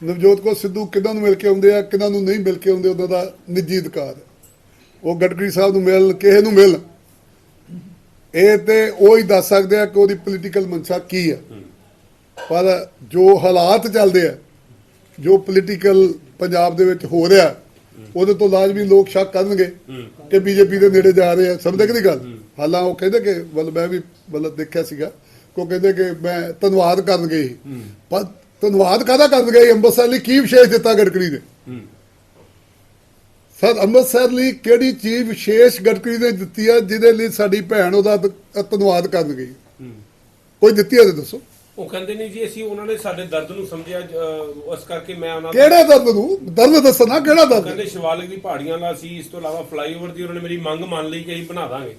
ਨਵਜੋਤ ਕੌਰ ਸਿੱਧੂ ਕਿਹਨਾਂ ਨੂੰ ਮਿਲ ਕੇ ਆਉਂਦੇ ਆ, ਕਿਹਨਾਂ ਨੂੰ ਨਹੀਂ ਮਿਲ ਕੇ ਆਉਂਦੇ, ਉਹਨਾਂ ਦਾ ਨਿੱਜੀ ਅਧਿਕਾਰ। ਉਹ ਗਡਕਰੀ ਸਾਹਿਬ ਨੂੰ ਮਿਲ ਕਿਸੇ ਨੂੰ ਮਿਲ ਇਹ ਤੇ ਉਹ ਹੀ ਦੱਸ ਸਕਦੇ ਆ ਕਿ ਉਹਦੀ ਪੋਲੀਟੀਕਲ ਮਨਸ਼ਾ ਕੀ ਹੈ ਪਰ ਜੋ ਹਾਲਾਤ ਚੱਲਦੇ ਆ, ਜੋ ਪੋਲੀਟੀਕਲ ਪੰਜਾਬ ਦੇ ਵਿੱਚ ਹੋ ਰਿਹਾ, ਉਹਦੇ ਤੋਂ ਲਾਜ਼ਮੀ ਲੋਕ ਸ਼ੱਕ ਕਰਨਗੇ ਕਿ ਬੀਜੇਪੀ ਦੇ ਨੇੜੇ ਜਾ ਰਹੇ ਆ। ਸਮਝਦੇ ਕਿ ਨਹੀਂ ਗੱਲ? ਹਾਲਾਂ ਉਹ ਕਹਿੰਦੇ ਕਿ ਮਤਲਬ ਮੈਂ ਵੀ ਮਤਲਬ ਦੇਖਿਆ ਸੀਗਾ, ਕਿ ਉਹ ਕਹਿੰਦੇ ਕਿ ਮੈਂ ਧੰਨਵਾਦ ਕਰਨਗੇ ਪਰ ਧੰਨਵਾਦ ਕਾਹਦਾ ਕਰਨ ਗਏ? ਅੰਮ੍ਰਿਤਸਰ ਲਈ ਕੀ ਵਿਸ਼ੇਸ਼ ਦਿੱਤਾ ਗਡਕਰੀ ਨੇ? ਸਰ ਅੰਮ੍ਰਿਤਸਰ ਲਈ ਕਿਹੜੀ ਚੀਜ਼ ਵਿਸ਼ੇਸ਼ ਗਡਕਰੀ ਨੇ ਦਿੱਤੀ ਹੈ ਜਿਹਦੇ ਲਈ ਸਾਡੀ ਭੈਣ ਉਹਦਾ ਧੰਨਵਾਦ ਕਰਨ ਗਈ? ਕੋਈ ਦਿੱਤੀ ਹੈ ਤਾਂ ਦੱਸੋ। ਉਹ ਕਹਿੰਦੇ ਨਹੀਂ ਜੀ ਅਸੀਂ ਉਹਨਾਂ ਨੇ ਸਾਡੇ ਦਰਦ ਨੂੰ ਸਮਝਿਆ ਉਸ ਕਰਕੇ ਮੈਂ ਉਹਨਾਂ ਕਿਹੜੇ ਦਰਦ ਨੂੰ? ਦਰਦ ਦੱਸਣਾ ਕਿਹੜਾ ਦਰਦ? ਕਹਿੰਦੇ ਸ਼ਿਵਾਲਿਕ ਦੀ ਪਹਾੜੀਆਂ ਦਾ ਸੀ ਇਸ ਤੋਂ ਇਲਾਵਾ ਫਲਾਈਓਵਰ ਦੀ ਉਹਨਾਂ ਨੇ ਮੇਰੀ ਮੰਗ ਮੰਨ ਲਈ ਕਿ ਅਸੀਂ ਬਣਾ ਦਾਂਗੇ।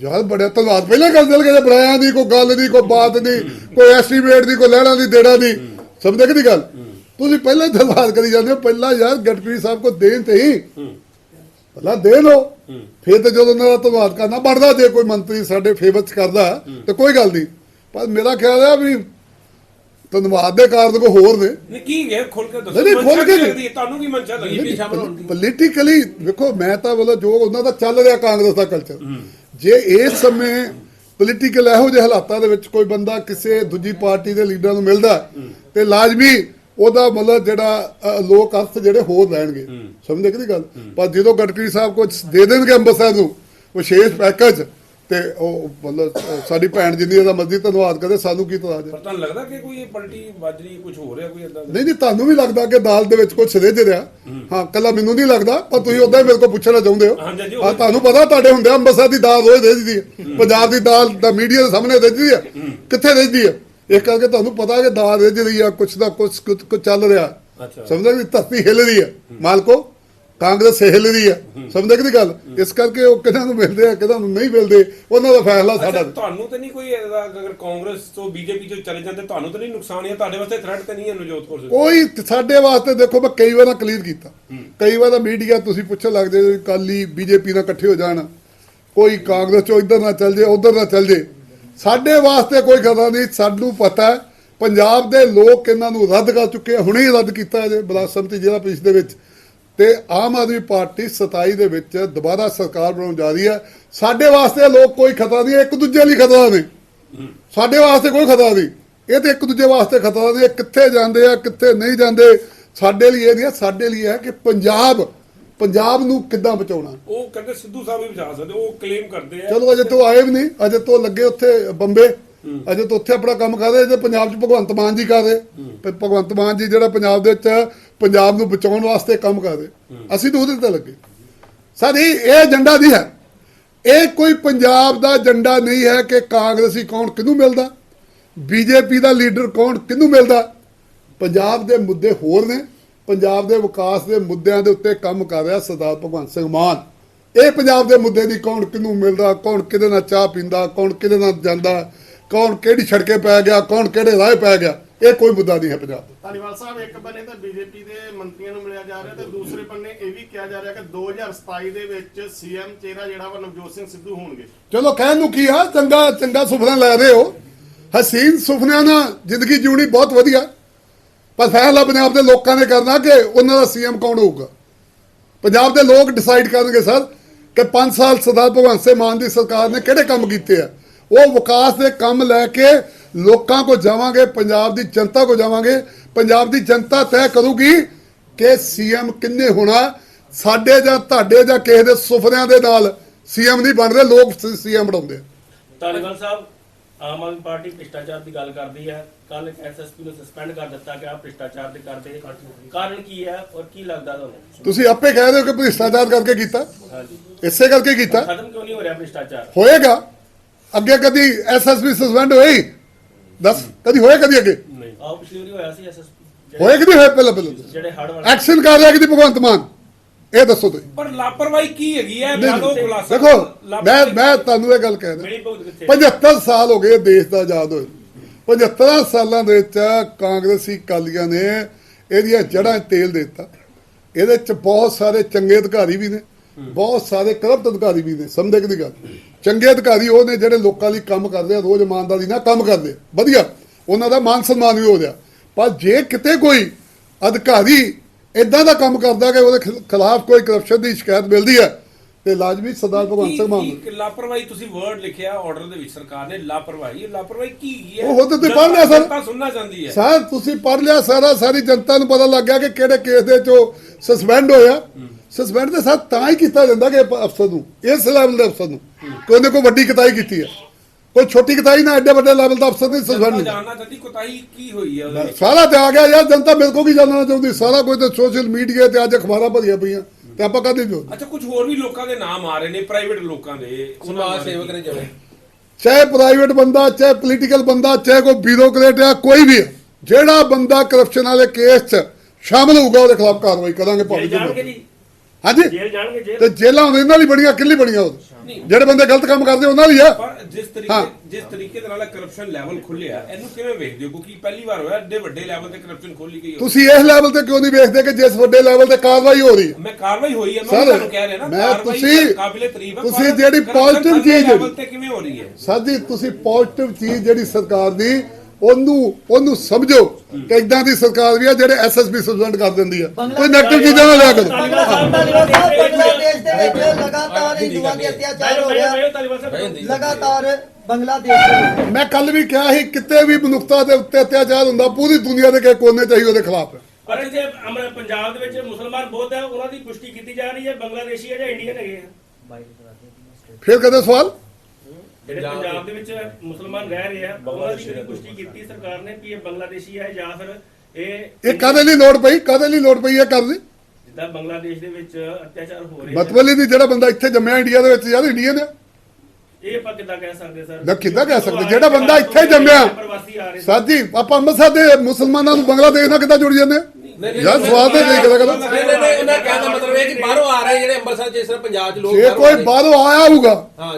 ਯਾਰ ਬੜਾ ਧੰਨਵਾਦ। ਪਹਿਲਾਂ ਕਰ ਦਿਲ ਕਿ ਬਣਾਇਆ ਨਹੀਂ ਕੋਈ ਗੱਲ ਨਹੀਂ ਕੋਈ ਬਾਤ ਨਹੀਂ ਕੋਈ ਐਸਟੀਮੇਟ ਨਹੀਂ ਕੋਈ ਲੈਣਾ ਨਹੀਂ ਦੇਣਾ ਨਹੀਂ ਸਮਝਦੇ ਕਿ ਨਹੀਂ ਗੱਲ? ਤੁਸੀਂ ਪਹਿਲਾਂ ਧੰਨਵਾਦ ਕਰੀ ਜਾਂਦੇ ਹੋ। ਪਹਿਲਾਂ ਯਾਰ ਗਡਕਰੀ ਸਾਹਿਬ ਕੋ ਦੇਣ ਤੇ ਹੀ। ਪਹਿਲਾਂ ਦੇ ਲੋ ਫਿਰ ਤੇ ਜਦੋਂ ਉਹਨਾਂ ਦਾ ਧੰਨਵਾਦ ਕਰਨਾ ਬਣਦਾ ਜੇ ਕੋਈ ਮੰਤਰੀ ਸਾਡੇ ਫੇਵਰ ਚ ਕਰਦਾ ਤੇ ਕੋਈ ਗੱਲ ਨਹੀਂ। ਪਰ ਮੇਰਾ ਖਿਆਲ ਹੈ ਵੀ ਧੰਨਵਾਦ ਦੇ ਕਾਰਨ ਕੋ ਹੋਰ ਨੇ। ਨਹੀਂ ਕੀ ਹੈ? ਖੁੱਲ ਕੇ ਦੱਸੋ। ਨਹੀਂ, ਕੇ? ਤੁਹਾਨੂੰ ਕੀ ਮਨਸ਼ਾ ਲੱਗੀ ਵੀ ਸ਼ਾਮਲ ਹੋਣ ਦੀ? ਪੋਲੀਟੀਕਲੀ ਵੇਖੋ ਮੈਂ ਤਾਂ ਬੋਲਾ ਜੋ ਉਹਨਾਂ ਦਾ ਚੱਲ ਰਿਹਾ ਕਾਂਗਰਸ ਦਾ ਕਲਚਰ ਜੇ ਇਸ ਸਮੇਂ ਪੋਲੀਟੀਕਲ ਇਹੋ ਜਿਹੇ ਹਾਲਾਤਾਂ ਦੇ ਵਿੱਚ ਕੋਈ ਬੰਦਾ ਕਿਸੇ ਦੂਜੀ ਪਾਰਟੀ ਦੇ ਲੀਡਰਾਂ ਨੂੰ ਮਿਲਦਾ ਤੇ ਲਾਜ਼ਮੀ ਉਹਦਾ ਮਤਲਬ ਜਿਹੜਾ ਲੋਕ ਅਰਥ ਜਿਹੜੇ ਹੋਰ ਲੈਣਗੇ ਸਮਝਦੇ ਕਿ ਨਹੀਂ ਗੱਲ? ਪਰ ਜਦੋਂ ਗਡਕਰੀ ਸਾਹਿਬ ਕੁਝ ਦੇ ਦੇਣਗੇ ਅੰਮ੍ਰਿਤਸਰ ਨੂੰ ਵਿਸ਼ੇਸ਼ ਪੈਕੇਜ ਤੇ ਉਹ ਮਤਲਬ ਸਾਡੀ ਭੈਣ ਜਿੰਨੀ ਇਹਦਾ ਮਰਜ਼ੀ ਧੰਨਵਾਦ ਕਰਦੇ ਸਾਨੂੰ ਕੀ ਤਰਾਜ ਪਰ ਤੁਹਾਨੂੰ ਲੱਗਦਾ ਕਿ ਕੋਈ ਇਹ ਪਲਟੀ ਵੱਜ ਰਹੀ ਕੁਝ ਹੋ ਰਿਹਾ ਕੋਈ ਇਦਾਂ ਨਹੀਂ ਨਹੀਂ ਤੁਹਾਨੂੰ ਵੀ ਲੱਗਦਾ ਕਿ ਦਾਲ ਦੇ ਵਿੱਚ ਕੁਝ ਰਿੱਝ ਰਿਹਾ? ਹਾਂ। ਕੱਲਾ ਮੈਨੂੰ ਨਹੀਂ ਲੱਗਦਾ ਪਰ ਤੁਸੀਂ ਉਦਾਂ ਹੀ ਮੇਰੇ ਕੋਲ ਪੁੱਛਣਾ ਚਾਹੁੰਦੇ ਹੋ। ਹਾਂ ਤੁਹਾਨੂੰ ਪਤਾ ਤੁਹਾਡੇ ਹੁੰਦੇ ਅੰਮ੍ਰਿਤਸਰ ਦੀ ਦਾਲ ਰੋਜ਼ ਰਿੱਝਦੀ ਹੈ। ਪੰਜਾਬ ਦੀ ਦਾਲ ਦਾ ਮੀਡੀਆ ਦੇ ਸਾਹਮਣੇ ਰਿੱਝਦੀ ਹੈ। ਕਿੱਥੇ ਰਿੱਝਦੀ ਹੈ? ਇਹ ਕਰਕੇ ਤੁਹਾਨੂੰ ਪਤਾ ਕਿ ਦਾਲ ਰਿੱਝ ਰਹੀ ਆ ਕੁਛ ਦਾ ਕੁਛ ਕੁਛ ਚੱਲ ਰਿਹਾ। ਅੱਛਾ। ਸਮਝਦੇ ਵੀ ਧਰਤੀ ਹਿੱਲ ਰਹੀ ਹੈ। ਮਾਲਕੋ ਕਾਂਗਰਸ ਹਿੱਲ ਰਹੀ ਹੈ ਸਮਝਦੇ ਕਿ ਗੱਲ? ਇਸ ਕਰਕੇ ਉਹ ਕਿਹਨਾਂ ਨੂੰ ਮਿਲਦੇ ਆ ਕਿਹਨਾਂ ਨੂੰ ਨਹੀਂ ਮਿਲਦੇ ਉਹਨਾਂ ਦਾ ਫੈਸਲਾ ਸਾਡਾ। ਤੁਹਾਨੂੰ ਤੇ ਨਹੀਂ ਕੋਈ ਅਗਰ ਕਾਂਗਰਸ ਤੋਂ ਬੀਜੇਪੀ ਤੋਂ ਚਲੇ ਜਾਂਦੇ ਤੁਹਾਨੂੰ ਤਾਂ ਨਹੀਂ ਨੁਕਸਾਨ ਹੈ ਤੁਹਾਡੇ ਵਾਸਤੇ ਥ੍ਰੈਟ ਤੇ ਨਹੀਂ ਹੈ ਨਵਜੋਤ ਕੌਰ ਕੋਈ ਸਾਡੇ ਵਾਸਤੇ ਦੇਖੋ ਮੈਂ ਕਈ ਵਾਰ ਕਲੀਅਰ ਕੀਤਾ। ਕਈ ਵਾਰ ਮੀਡੀਆ ਤੁਸੀਂ ਪੁੱਛਣ ਲੱਗਦੇ ਕਾਲੀ ਬੀਜੇਪੀ ਨਾਲ ਇਕੱਠੇ ਹੋ ਜਾਣ। ਕੋਈ ਕਾਂਗਰਸ ਚੋਂ ਇੱਧਰ ਨਾ ਚੱਲ ਜੇ ਉੱਧਰ ਨਾ ਚੱਲ ਜੇ। ਸਾਡੇ ਵਾਸਤੇ ਕੋਈ ਖਤਰਾ ਨਹੀਂ ਸਾਨੂੰ ਪਤਾ ਹੈ ਪੰਜਾਬ ਦੇ ਲੋਕ ਇਹਨਾਂ ਨੂੰ ਰੱਦ ਕਰ ਚੁੱਕੇ ਆ ਹੁਣੇ ਰੱਦ ਕੀਤਾ ਜੇ ਬਲਾਸਮਤੀ ਜ਼ਿਲ੍ਹਾ ਪੁਲਿਸ ਦੇ ਵਿੱਚ। ਤੇ ਆਮ ਆਦਮੀ ਪਾਰਟੀ 27 ਦੇ ਵਿੱਚ ਦੁਬਾਰਾ ਸਰਕਾਰ ਬਣਾਉਣ ਜਾ ਰਹੀ ਹੈ। ਸਾਡੇ ਵਾਸਤੇ ਲੋਕ ਕੋਈ ਖਤਰਾ ਨਹੀਂ ਇੱਕ ਦੂਜੇ ਲਈ ਖਤਰਾ ਨੇ ਸਾਡੇ ਵਾਸਤੇ ਕੋਈ ਖਤਰਾ ਨਹੀਂ। ਇਹ ਤੇ ਇੱਕ ਦੂਜੇ ਵਾਸਤੇ ਖਤਰਾ ਨਹੀਂ ਕਿੱਥੇ ਜਾਂਦੇ ਆ ਕਿੱਥੇ ਨਹੀਂ ਜਾਂਦੇ। ਸਾਡੇ ਲਈ ਇਹ ਨਹੀਂ ਸਾਡੇ ਲਈ ਹੈ ਕਿ ਪੰਜਾਬ ਪੰਜਾਬ ਨੂੰ ਕਿੱਦਾਂ ਬਚਾਉਣਾ। ਉਹ ਕਹਿੰਦੇ ਸਿੱਧੂ ਸਾਹਿਬ ਵੀ ਬਚਾ ਸਕਦੇ ਉਹ ਕਲੇਮ ਕਰਦੇ ਆ। ਚਲੋ ਅਜੇ ਤੋਂ ਆਏ ਵੀ ਨਹੀਂ ਅਜੇ ਤੋਂ ਲੱਗੇ ਉੱਥੇ ਬੰਬੇ। ਅਜੇ ਤੋਂ ਉੱਥੇ ਆਪਣਾ ਕੰਮ ਕਰ ਰਹੇ ਜੇ ਪੰਜਾਬ 'ਚ ਭਗਵੰਤ ਮਾਨ ਜੀ ਕਰ ਰਹੇ। ਭ- ਭਗਵੰਤ ਮਾਨ ਜੀ ਜਿਹੜਾ ਪੰਜਾਬ ਦੇ ਵਿੱਚ ਪੰਜਾਬ ਨੂੰ ਬਚਾਉਣ ਵਾਸਤੇ ਕੰਮ ਕਰ ਰਹੇ। ਅਸੀਂ ਤਾਂ ਉਹਦੇ ਤੇ ਲੱਗੇ। ਸਾਡੀ ਇਹ ਏਜੰਡਾ ਨਹੀਂ ਹੈ। ਇਹ ਕੋਈ ਪੰਜਾਬ ਦਾ ਏਜੰਡਾ ਨਹੀਂ ਹੈ ਕਿ ਕਾਂਗਰਸੀ ਕੌਣ ਕਿਹਨੂੰ ਮਿਲਦਾ ਬੀਜੇਪੀ ਦਾ ਲੀਡਰ ਕੌਣ ਕਿਹਨੂੰ ਮਿਲਦਾ। ਪੰਜਾਬ ਦੇ ਮੁੱਦੇ ਹੋਰ ਨੇ। ਪੰਜਾਬ ਦੇ ਵਿਕਾਸ ਦੇ ਮੁੱਦਿਆਂ ਦੇ ਉੱਤੇ ਕੰਮ ਕਰ ਰਿਹਾ ਸਰਦਾਰ ਭਗਵੰਤ ਸਿੰਘ ਮਾਨ। ਇਹ ਪੰਜਾਬ ਦੇ ਮੁੱਦੇ ਦੀ ਕੌਣ ਕਿਹਨੂੰ ਮਿਲਦਾ ਕੌਣ ਕਿਹਦੇ ਨਾਲ ਚਾਹ ਪੀਂਦਾ ਕੌਣ ਕਿਹਦੇ ਨਾਲ ਜਾਂਦਾ ਕੌਣ ਕਿਹੜੀ ਸੜਕੇ ਪੈ ਗਿਆ ਕੌਣ ਕਿਹੜੇ ਰਾਹ ਪੈ ਗਿਆ। ਇਹ ਕੋਈ ਮੁੱਦਾ ਨਹੀਂ ਹੈ ਪੰਜਾਬ ਦਾ। ਧਾਲੀਵਾਲ ਸਾਹਿਬ ਇੱਕ ਬੰਨੇ ਤਾਂ ਬੀਜੇਪੀ ਦੇ ਮੰਤਰੀਆਂ ਨੂੰ ਮਿਲਿਆ ਜਾ ਰਿਹਾ ਤੇ ਦੂਸਰੇ ਬੰਨੇ ਇਹ ਵੀ ਕਿਹਾ ਜਾ ਰਿਹਾ ਕਿ 2027 ਦੇ ਵਿੱਚ ਸੀਐਮ ਚਿਹਰਾ ਜਿਹੜਾ ਵਾ ਨਵਜੋਤ ਸਿੰਘ ਸਿੱਧੂ ਹੋਣਗੇ। ਚਲੋ ਕਹਿਣ ਨੂੰ ਕੀ ਆ? ਚੰਗਾ ਚੰਗਾ ਸੁਪਨਾ ਲੈ ਰਹੇ ਹੋ। ਹਸੀਨ ਸੁਪਨਿਆਂ ਨਾਲ ਜ਼ਿੰਦਗੀ ਜਿਉਣੀ ਬਹੁਤ ਵਧੀਆ। ਪਰ ਫੈਸਲਾ ਪੰਜਾਬ ਦੇ ਲੋਕਾਂ ਨੇ ਕਰਨਾ ਕਿ ਉਹਨਾਂ ਦਾ ਸੀਐਮ ਕੌਣ ਹੋਊਗਾ। ਪੰਜਾਬ ਦੇ ਲੋਕ ਡਿਸਾਈਡ ਕਰਨਗੇ ਸਰ ਕਿ 5 ਸਾਲ ਸਰਦਾਰ ਭਗਵੰਤ ਸਿੰਘ ਮਾਨ ਦੀ ਸਰਕਾਰ ਨੇ ਕਿਹੜੇ ਕੰਮ ਕੀਤੇ ਆ? ਉਹ ਵਿਕਾਸ ਦੇ ਕੰਮ ਲੈ ਕੇ ਲੋਕਾਂ ਕੋ ਜਾਵਾਂਗੇ ਪੰਜਾਬ ਦੀ ਜਨਤਾ ਕੋ ਜਾਵਾਂਗੇ। ਪੰਜਾਬ ਦੀ ਜਨਤਾ ਤੈਅ ਕਰੂਗੀ ਕਿ ਸੀਐਮ ਕਿੰਨੇ ਹੋਣਾ ਸਾਡੇ ਜਾਂ ਤੁਹਾਡੇ ਜਾਂ ਕਿਸੇ ਦੇ ਸੁਪਨਿਆਂ ਦੇ ਨਾਲ ਸੀਐਮ ਨਹੀਂ ਬਣ ਰਹੇ ਲੋਕ ਸੀਐਮ ਬਣਾਉਂਦੇ ਧਾਲੀਵਾਲ ਸਾਹਿਬ ਆਮ ਆਦਮੀ ਪਾਰਟੀ ਭ੍ਰਿਸ਼ਟਾਚਾਰ ਦੀ ਗੱਲ ਕਰਦੀ ਹੈ। ਕੱਲ ਐਸਐਸਪੀ ਨੂੰ ਸਸਪੈਂਡ ਕਰ ਦਿੱਤਾ ਗਿਆ ਭ੍ਰਿਸ਼ਟਾਚਾਰ ਦੇ ਕਰਦੇ ਕਾਰਨ ਕੀ ਹੈ ਔਰ ਕੀ ਲੱਗਦਾ ਤੁਹਾਨੂੰ? ਤੁਸੀਂ ਆਪੇ ਕਹਿ ਰਹੇ ਹੋ ਕਿ ਭ੍ਰਿਸ਼ਟਾਚਾਰ ਕਰਕੇ ਕੀਤਾ। ਹਾਂਜੀ। ਇਸੇ ਕਰਕੇ ਕੀਤਾ। ਖਤਮ ਕਿਉਂ ਨਹੀਂ ਹੋ ਰਿਹਾ ਭ੍ਰਿਸ਼ਟਾਚਾਰ? ਹੋਏਗਾ। ਅੱਗੇ ਕਦੀ ਐਸਐਸਪੀ ਸਸਪੈਂਡ ਹੋਈ? ਦੱਸ ਕਦੀ ਹੋਇਆ ਕਦੀ ਅੱਗੇ? ਨਹੀਂ। ਆਓ ਪਿਛਲੀ ਵਾਰੀ ਹੋਇਆ ਸੀ ਐਸਐਸਪੀ ਹੋਇਆ ਕਿ ਨਹੀਂ ਹੋਇਆ ਪਹਿਲਾਂ ਪਹਿਲਾਂ ਜਿਹੜੇ ਹੜ ਵਾਲੇ ਐਕਸ਼ਨ ਕਰ ਰਿਹਾ ਕਿ ਭਗਵੰਤ ਮਾਨ? ਇਹ ਦੱਸੋ ਤੁਸੀਂ। ਪਰ ਲਾਪਰਵਾਹੀ ਕੀ ਹੈਗੀ ਹੈ? ਲਾਲੋ ਖੁਲਾਸਾ ਦੇਖੋ ਮੈਂ ਮੈਂ ਤੁਹਾਨੂੰ ਇਹ ਗੱਲ ਕਹਿ ਰਿਹਾ ਮੇਰੀ ਭੁਗਤ ਕਿੱਥੇ 75 ਸਾਲ ਹੋ ਗਏ ਦੇਸ਼ ਦਾ ਆਜ਼ਾਦ ਹੋਏ 75 ਸਾਲਾਂ ਦੇ ਵਿੱਚ ਕਾਂਗਰਸੀ ਕਾਲੀਆਂ ਨੇ ਇਹਦੀਆਂ ਜੜ੍ਹਾਂ 'ਚ ਤੇਲ ਦੇ ਦਿੱਤਾ। ਇਹਦੇ 'ਚ ਬਹੁਤ ਸਾਰੇ ਚੰਗੇ ਅਧਿਕਾਰੀ ਵੀ ਨੇ। ਬਹੁਤ ਸਾਰੇ ਕਰਪਟ ਅਧਿਕਾਰੀ ਵੀ ਨੇ ਸਮਝਦੇ ਨਹੀਂ ਗੱਲ? ਚੰਗੇ ਅਧਿਕਾਰੀ ਉਹ ਨੇ ਜਿਹੜੇ ਲੋਕਾਂ ਲਈ ਕੰਮ ਕਰਦੇ ਆ ਰੋਜ਼ ਇਮਾਨਦਾਰੀ ਨਾਲ ਕੰਮ ਕਰਦੇ ਵਧੀਆ ਉਹਨਾਂ ਦਾ ਮਾਨ ਸਨਮਾਨ ਵੀ ਹੋ ਰਿਹਾ। ਪਰ ਜੇ ਕਿਤੇ ਕੋਈ ਅਧਿਕਾਰੀ ਇਦਾਂ ਦਾ ਕੰਮ ਕਰਦਾ ਕਿ ਉਹਦੇ ਖਿਲ- ਖਿਲਾਫ ਕੋਈ ਕਰਪਸ਼ਨ ਦੀ ਸ਼ਿਕਾਇਤ ਮਿਲਦੀ ਹੈ ਤੇ ਲਾਜ਼ਮੀ ਸਰਦਾਰ ਭਗਵੰਤ ਸਿੰਘ ਮਾਨ ਕੀ- ਕੀ ਲਾਪਰਵਾਹੀ ਤੁਸੀਂ ਵਰਡ ਲਿਖਿਆ ਆਰਡਰ ਦੇ ਵਿੱਚ ਸਰਕਾਰ ਨੇ ਲਾਪਰਵਾਹੀ ਇਹ ਲਾਪਰਵਾਹੀ ਕੀ ਹੈ? ਉਹ ਹੁਣ ਤਾਂ ਪੜ੍ਹ ਲਿਆ ਸਰ। ਸੁਣਨਾ ਚਾਹੁੰਦੀ ਹੈ। ਸਰ ਤੁਸੀਂ ਪੜ੍ਹ ਲਿਆ ਸਾਰਾ ਸਾਰੀ ਜਨਤਾ ਨੂੰ ਪਤਾ ਲੱਗ ਗਿਆ ਕਿ ਕਿਹੜੇ ਕੇਸ ਦੇ ਚੋਂ ਸਸਪੈਂਡ ਹੋਇਆ। ਸਸਪੈਂਡ ਦੇ ਸਾਥ ਤਾਂ ਹੀ ਕੀਤਾ ਜਾਂਦਾ ਕਿ ਅਫਸਰ ਨੂੰ ਇਸ ਲੈਵਲ ਦੇ ਅਫਸਰ ਨੂੰ। ਕਿ ਉਹਨੇ ਕੋਈ ਵੱਡੀ ਕਿਤਾਈ ਕੀਤੀ ਹੈ। ਕੋਈ ਛੋਟੀ ਕਿਤਾਈ ਨਾ ਐਡੇ ਵੱਡੇ ਲੈਵਲ ਦਾ ਅਫਸਰ ਨਹੀਂ ਸਸਪੈਂਡ ਨਹੀਂ। ਜਾਣਨਾ ਚਾਹਦੀ ਕੀ ਹੋਈ ਹੈ ਉਹਦੇ ਸਾਰਾ ਤੇ ਆ ਗਿਆ ਯਾਰ ਜਨਤਾ ਮੇਰੇ ਕੋਲ ਕੀ ਜਾਣਨਾ ਚਾਹੁੰਦੀ? ਸਾਰਾ ਕੁਝ ਤੇ ਸੋਸ਼ਲ ਮੀਡੀਆ ਤੇ ਅੱਜ ਅਖਬਾਰਾਂ ਭਰੀਆਂ ਪਈਆਂ ਤੇ ਆਪਾਂ ਕਹਦੇ ਜੋ ਅੱਛਾ ਕੁਝ ਹੋਰ ਵੀ ਲੋਕਾਂ ਦੇ ਨਾਮ ਆ ਰਹੇ ਨੇ ਪ੍ਰਾਈਵੇਟ ਲੋਕਾਂ ਦੇ ਸਮਾਜ ਸੇਵਕ ਨੇ ਜਿਵੇਂ ਚਾਹੇ ਪ੍ਰਾਈਵੇਟ ਬੰਦਾ ਚਾਹੇ ਪੋਲੀਟੀਕਲ ਬੰਦਾ ਚਾਹੇ ਕੋਈ ਬਿਊਰੋਕਰੇਟ ਆ ਕੋਈ ਵੀ ਜਿਹੜਾ ਬੰਦਾ ਕਰਪਸ਼ਨ ਵਾਲੇ ਕੇਸ 'ਚ ਸ਼ਾਮਲ ਹੋਊਗਾ ਉਹਦੇ ਖਿਲਾਫ ਕਾਰਵਾਈ ਕਰਾਂਗੇ ਭਾਵੇਂ। ਜੀ। ਹਾਂਜੀ। ਜੇਲ੍ਹ ਜਾਣਗੇ ਜੇਲ੍ਹ ਤੇ ਜੇਲਾਂ ਉਹਨਾਂ ਨਾਲ ਹੀ ਬਣੀਆਂ ਕਿੱਲੀ ਬਣੀਆਂ ਉਹ? ਜਿਹੜੇ ਬੰਦੇ ਗਲਤ ਕੰਮ ਕਰਦੇ ਉਹਨਾਂ ਲਈ ਆ। ਪਰ ਜਿਸ। ਤਰੀਕੇ ਜਿਸ ਤਰੀਕੇ ਦੇ ਨਾਲ ਕਰਪਸ਼ਨ ਲੈਵਲ ਖੁੱਲਿਆ ਇਹਨੂੰ ਕਿਵੇਂ ਵੇਖਦੇ ਹੋ? ਕਿਉਂਕਿ ਪਹਿਲੀ ਵਾਰ ਹੋਇਆ ਵੱਡੇ ਲੈਵਲ ਤੇ ਕਰਪਸ਼ਨ ਖੋਲੀ ਗਈ। ਤੁਸੀਂ ਇਸ ਲੈਵਲ ਤੇ ਕਿਉਂ ਨਹੀਂ ਵੇਖਦੇ ਕਿ ਜਿਸ ਵੱਡੇ ਲੈਵਲ ਤੇ ਕਾਰਵਾਈ ਹੋ ਰਹੀ ਹੈ? ਮੈਂ ਕਾਰਵਾਈ ਹੋਈ ਹੈ ਮੈਂ ਸਰ, ਤੁਹਾਨੂੰ ਕਹਿ ਰਿਹਾ ਨਾ ਮੈਂ ਕਾਰਵਾਈ ਤੁਸੀਂ- ਕਾਬਿਲੇ ਤਾਰੀਫ ਹੈ ਤੁਸੀਂ ਪਰ ਜਿਹੜੀ corruption positive ਥੱਲੇ ਚੀਜ਼ ਹੈ। level ਤੇ ਕਿਵੇਂ ਹੋ ਰਹੀ ਹੈ? ਸਰ ਜੀ ਤੁਸੀਂ ਪੋਜ਼ਿਟਿਵ ਚੀਜ਼ ਜਿਹੜੀ ਸਰਕਾਰ ਦੀ ਉਹਨੂੰ ਉਹਨੂੰ ਸਮਝੋ ਕਿ ਇਦਾਂ ਦੀ ਸਰਕਾਰ ਵੀ ਆ ਜਿਹੜੇ ਐਸਐਸਪੀ ਸਸਪੈਂਡ ਕਰ ਦਿੰਦੀ ਆ। ਕੋਈ ਨੈਗੇਟਿਵ ਚੀਜ਼ਾਂ ਨਾ ਲਿਆ ਕਰੋ। ਤਾਲੀਬਾਨ ਸਾਹਿਬ, ਤਾਲੀਬਾਨ ਸਾਹਿਬ ਤਾਲੀਬਾਨ ਬੰਗਲਾਦੇਸ਼ ਦੇ ਵਿੱਚ ਲਗਾਤਾਰ ਹਿੰਦੂਆਂ ਦੇ ਅਤਿਆਚਾਰ ਹੋ ਰਿਹਾ। ਸਾਹਿਬ ਤਾਲੀਬਾਨ ਸਾਹਿਬ ਲਗਾਤਾਰ ਬੰਗਲਾਦੇਸ਼ ਦੇ ਵਿੱਚ ਮੈਂ ਕੱਲ ਵੀ ਕਿਹਾ ਸੀ ਕਿਤੇ ਵੀ ਮਨੁੱਖਤਾ ਦੇ ਉੱਤੇ ਅਤਿਆਚਾਰ ਹੁੰਦਾ ਪੂਰੀ ਦੁਨੀਆ ਦੇ ਕਿਸੇ ਕੋਨੇ ਚਾਹੀ ਉਹਦੇ ਖਿਲਾਫ। ਪਰ ਇੱਥੇ ਅਮਰ ਪੰਜਾਬ ਦੇ ਵਿੱਚ ਮੁਸਲਮਾਨ ਬਹੁਤ ਹੈ ਉਹਨਾਂ ਦੀ ਪੁਸ਼ਟੀ ਕੀਤੀ ਜਾ ਰਹੀ ਹੈ ਬੰਗਲਾਦੇਸ਼ੀ ਹੈ ਜਾਂ ਇੰਡੀਅਨ ਹੈਗੇ ਆ? ਫਿਰ ਕਦੇ ਸਵਾਲ? ਜਿਹੜੇ ਪੰਜਾਬ ਦੇ ਵਿੱਚ ਮੁਸਲਮਾਨ ਰਹਿ ਰਹੇ ਆ ਉਹਨਾਂ ਦੀ ਪੁਸ਼ਟੀ ਕੀਤੀ ਸਰਕਾਰ ਨੇ ਕਿ ਇਹ ਬੰਗਲਾਦੇਸ਼ੀ ਹੈ ਜਾਂ ਫਿਰ ਇਹ ਇਹ ਕਾਦੇ ਲਈ ਲੋੜ ਪਈ ਕਾਦੇ ਲਈ ਲੋੜ ਪਈ ਇਹ ਕਰਨੀ ਜਿੱਦਾਂ ਬੰਗਲਾਦੇਸ਼ ਦੇ ਵਿੱਚ ਅਤਿਆਚਾਰ ਹੋ ਰਹੇ ਮਤਲਬ ਨਹੀਂ ਜਿਹੜਾ ਬੰਦਾ ਇੱਥੇ ਜੰਮਿਆ ਇੰਡੀਆ ਦੇ ਵਿੱਚ ਯਾਰ ਇੰਡੀਅਨ ਹੈ ਇਹ ਆਪਾਂ ਕਿੱਦਾਂ ਕਹਿ ਸਕਦੇ ਸਰ ਨਾ ਕਿੱਦਾਂ ਕਹਿ ਸਕਦੇ? ਜਿਹੜਾ ਬੰਦਾ ਇੱਥੇ ਜੰਮਿਆ। ਪ੍ਰਵਾਸੀ ਆ ਰਹੇ ਸੀ। ਸਾਜੀ ਆਪਾਂ ਅੰਮ੍ਰਿਤਸਰ ਦੇ ਮੁਸਲਮਾਨਾਂ ਨੂੰ ਬੰਗਲਾਦੇਸ਼ ਨਾਲ ਕਿੱਦਾਂ ਜੁੜ ਜਾਂਦੇ ਯਾਰ ਸਵਾਲ ਤੇ ਨਹੀਂ ਕਰਿਆ ਕਰੋ ਨਹੀਂ ਨਹੀਂ ਨਹੀਂ ਉਹਨਾਂ ਕਹਿਣ ਦਾ ਮਤਲਬ ਇਹ ਕਿ ਬਾਹਰੋਂ ਆ ਰਹੇ ਜਿਹੜੇ ਅੰਮ੍ਰਿਤਸਰ ਜਿਸ ਤਰ੍ਹਾਂ ਪੰਜਾਬ ਚ ਲੋਕ ਜੇ ਆ ਕੋਈ। ਬਾਹਰੋਂ ਆਇਆ ਹੋਊਗਾ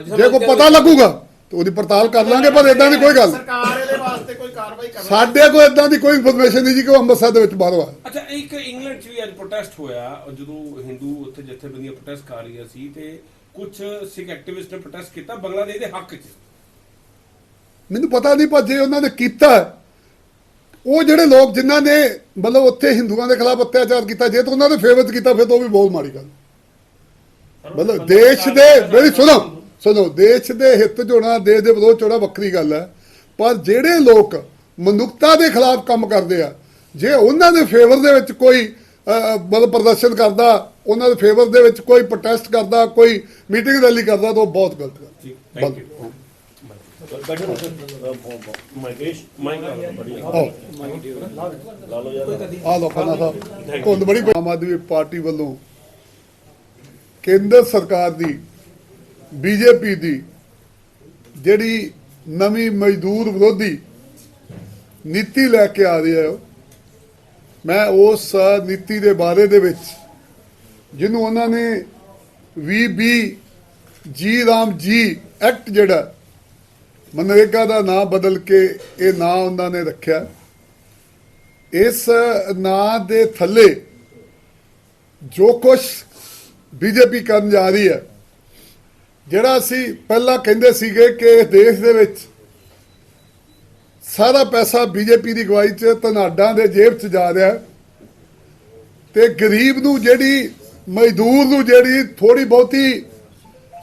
ਜੇ ਕੋਈ ਪਤਾ ਲੱਗੂਗਾ ਤੇ ਉਹਦੀ ਪੜਤਾਲ ਕਰ ਲਾਂਗੇ ਪਰ ਇਦਾਂ ਦੀ ਕੋਈ ਗੱਲ। ਸਰਕਾਰ ਇਹਦੇ ਵਾਸਤੇ ਕੋਈ ਕਾਰਵਾਈ ਕਰ ਰਹੀ ਹੈ ਸਾਡੇ ਕੋਲ ਇਦਾਂ ਦੀ ਕੋਈ ਇਨਫੋਰਮੇਸ਼ਨ ਨਹੀਂ ਜੀ ਕਿ ਉਹ ਅੰਮ੍ਰਿਤਸਰ ਦੇ ਵਿੱਚ ਬਾਹਰੋਂ ਆਇਆ ਅੱਛਾ ਇੱਕ ਇੰਗਲੈਂਡ 'ਚ ਵੀ ਅੱਜ ਪ੍ਰੋਟੈਸਟ ਹੋਇਆ ਜਦੋਂ ਹਿੰਦੂ ਉੱਥੇ ਜਥੇਬੰਦੀਆਂ ਪ੍ਰੋਟੈਸਟ ਕਰ ਰਹੀਆਂ ਸੀ ਤੇ ਕੁਝ ਸਿੱਖ ਐਕਟਿਵਿਸਟ ਨੇ ਪ੍ਰੋਟੈਸਟ ਕੀਤਾ ਬੰਗਲਾਦੇਸ਼ ਦੇ ਹੱਕ 'ਚ ਮੈਨੂੰ ਪਤਾ ਨਹੀਂ ਪਰ ਜੇ ਉਹਨਾਂ ਨੇ ਕੀਤਾ ਉਹ ਜਿਹੜੇ ਲੋਕ ਜਿਨ੍ਹਾਂ ਨੇ ਮਤਲਬ ਉੱਥੇ ਹਿੰਦੂਆਂ ਦੇ ਖਿਲਾਫ ਅਤਿਆਚਾਰ ਕੀਤਾ ਜੇ ਤਾਂ ਉਹਨਾਂ ਦੇ ਫੇਵਰ ਕੀਤਾ ਫਿਰ ਤਾਂ ਉਹ ਵੀ ਬਹੁਤ ਮਾੜੀ ਗੱਲ। ਮਤਲਬ ਦੇਸ਼ ਦੇ ਮੇਰੀ ਸੁਣੋ ਸੁਣੋ ਦੇਸ਼ ਦੇ ਹਿੱਤ ਜੋਣਾ ਦੇਸ਼ ਦੇ ਵਿਰੋਧ ਚੋਣਾ ਵੱਖਰੀ ਗੱਲ ਹੈ। ਪਰ ਜਿਹੜੇ ਲੋਕ ਮਨੁੱਖਤਾ ਦੇ ਖਿਲਾਫ ਕੰਮ ਕਰਦੇ ਆ ਜੇ ਉਹਨਾਂ ਦੇ ਫੇਵਰ ਦੇ ਵਿੱਚ ਕੋਈ ਮਤਲਬ ਪ੍ਰਦਰਸ਼ਨ ਕਰਦਾ ਉਹਨਾਂ ਦੇ ਫੇਵਰ ਦੇ ਵਿੱਚ ਕੋਈ ਪ੍ਰੋਟੈਸਟ ਕਰਦਾ ਕੋਈ ਮੀਟਿੰਗ ਰੈਲੀ ਕਰਦਾ ਤਾਂ ਉਹ ਬਹੁਤ ਗਲਤ ਗੱਲ ਜੀ ਥੈਂਕ ਯੂ ਆਓ। ਆ ਲੋ ਖਾਨਾ ਸਾਹਿਬ ਕੋਲ ਬੜੀ ਆਮ ਆਦਮੀ ਪਾਰਟੀ ਵੱਲੋਂ ਕੇਂਦਰ ਸਰਕਾਰ ਦੀ ਬੀਜੇਪੀ ਦੀ ਜਿਹੜੀ ਨਵੀਂ ਮਜ਼ਦੂਰ ਵਿਰੋਧੀ ਨੀਤੀ ਲੈ ਕੇ ਆ ਰਹੀ ਹੈ ਉਹ, ਮੈਂ ਉਸ ਨੀਤੀ ਦੇ ਬਾਰੇ ਦੇ ਵਿੱਚ ਜਿਹਨੂੰ ਉਹਨਾਂ ਨੇ ਵੀਬੀ ਜੀ ਰਾਮ ਜੀ ਐਕਟ ਜਿਹੜਾ ਮਨਰੇਗਾ ਦਾ ਨਾਂ ਬਦਲ ਕੇ ਇਹ ਨਾਂ ਉਹਨਾਂ ਨੇ ਰੱਖਿਆ। ਇਸ ਨਾਂ ਦੇ ਥੱਲੇ ਜੋ ਕੁਝ ਬੀਜੇਪੀ ਕਰਨ ਜਾ ਰਹੀ ਹੈ, ਜਿਹੜਾ ਅਸੀਂ ਪਹਿਲਾਂ ਕਹਿੰਦੇ ਸੀਗੇ ਕਿ ਇਸ ਦੇਸ਼ ਦੇ ਵਿੱਚ ਸਾਰਾ ਪੈਸਾ ਬੀਜੇਪੀ ਦੀ ਗਵਾਈ 'ਚ ਧਨਾਡਾਂ ਦੇ ਜੇਬ 'ਚ ਜਾ ਰਿਹਾ ਹੈ ਤੇ ਗਰੀਬ ਨੂੰ ਜਿਹੜੀ, ਮਜ਼ਦੂਰ ਨੂੰ ਜਿਹੜੀ ਥੋੜੀ ਬਹੁਤੀ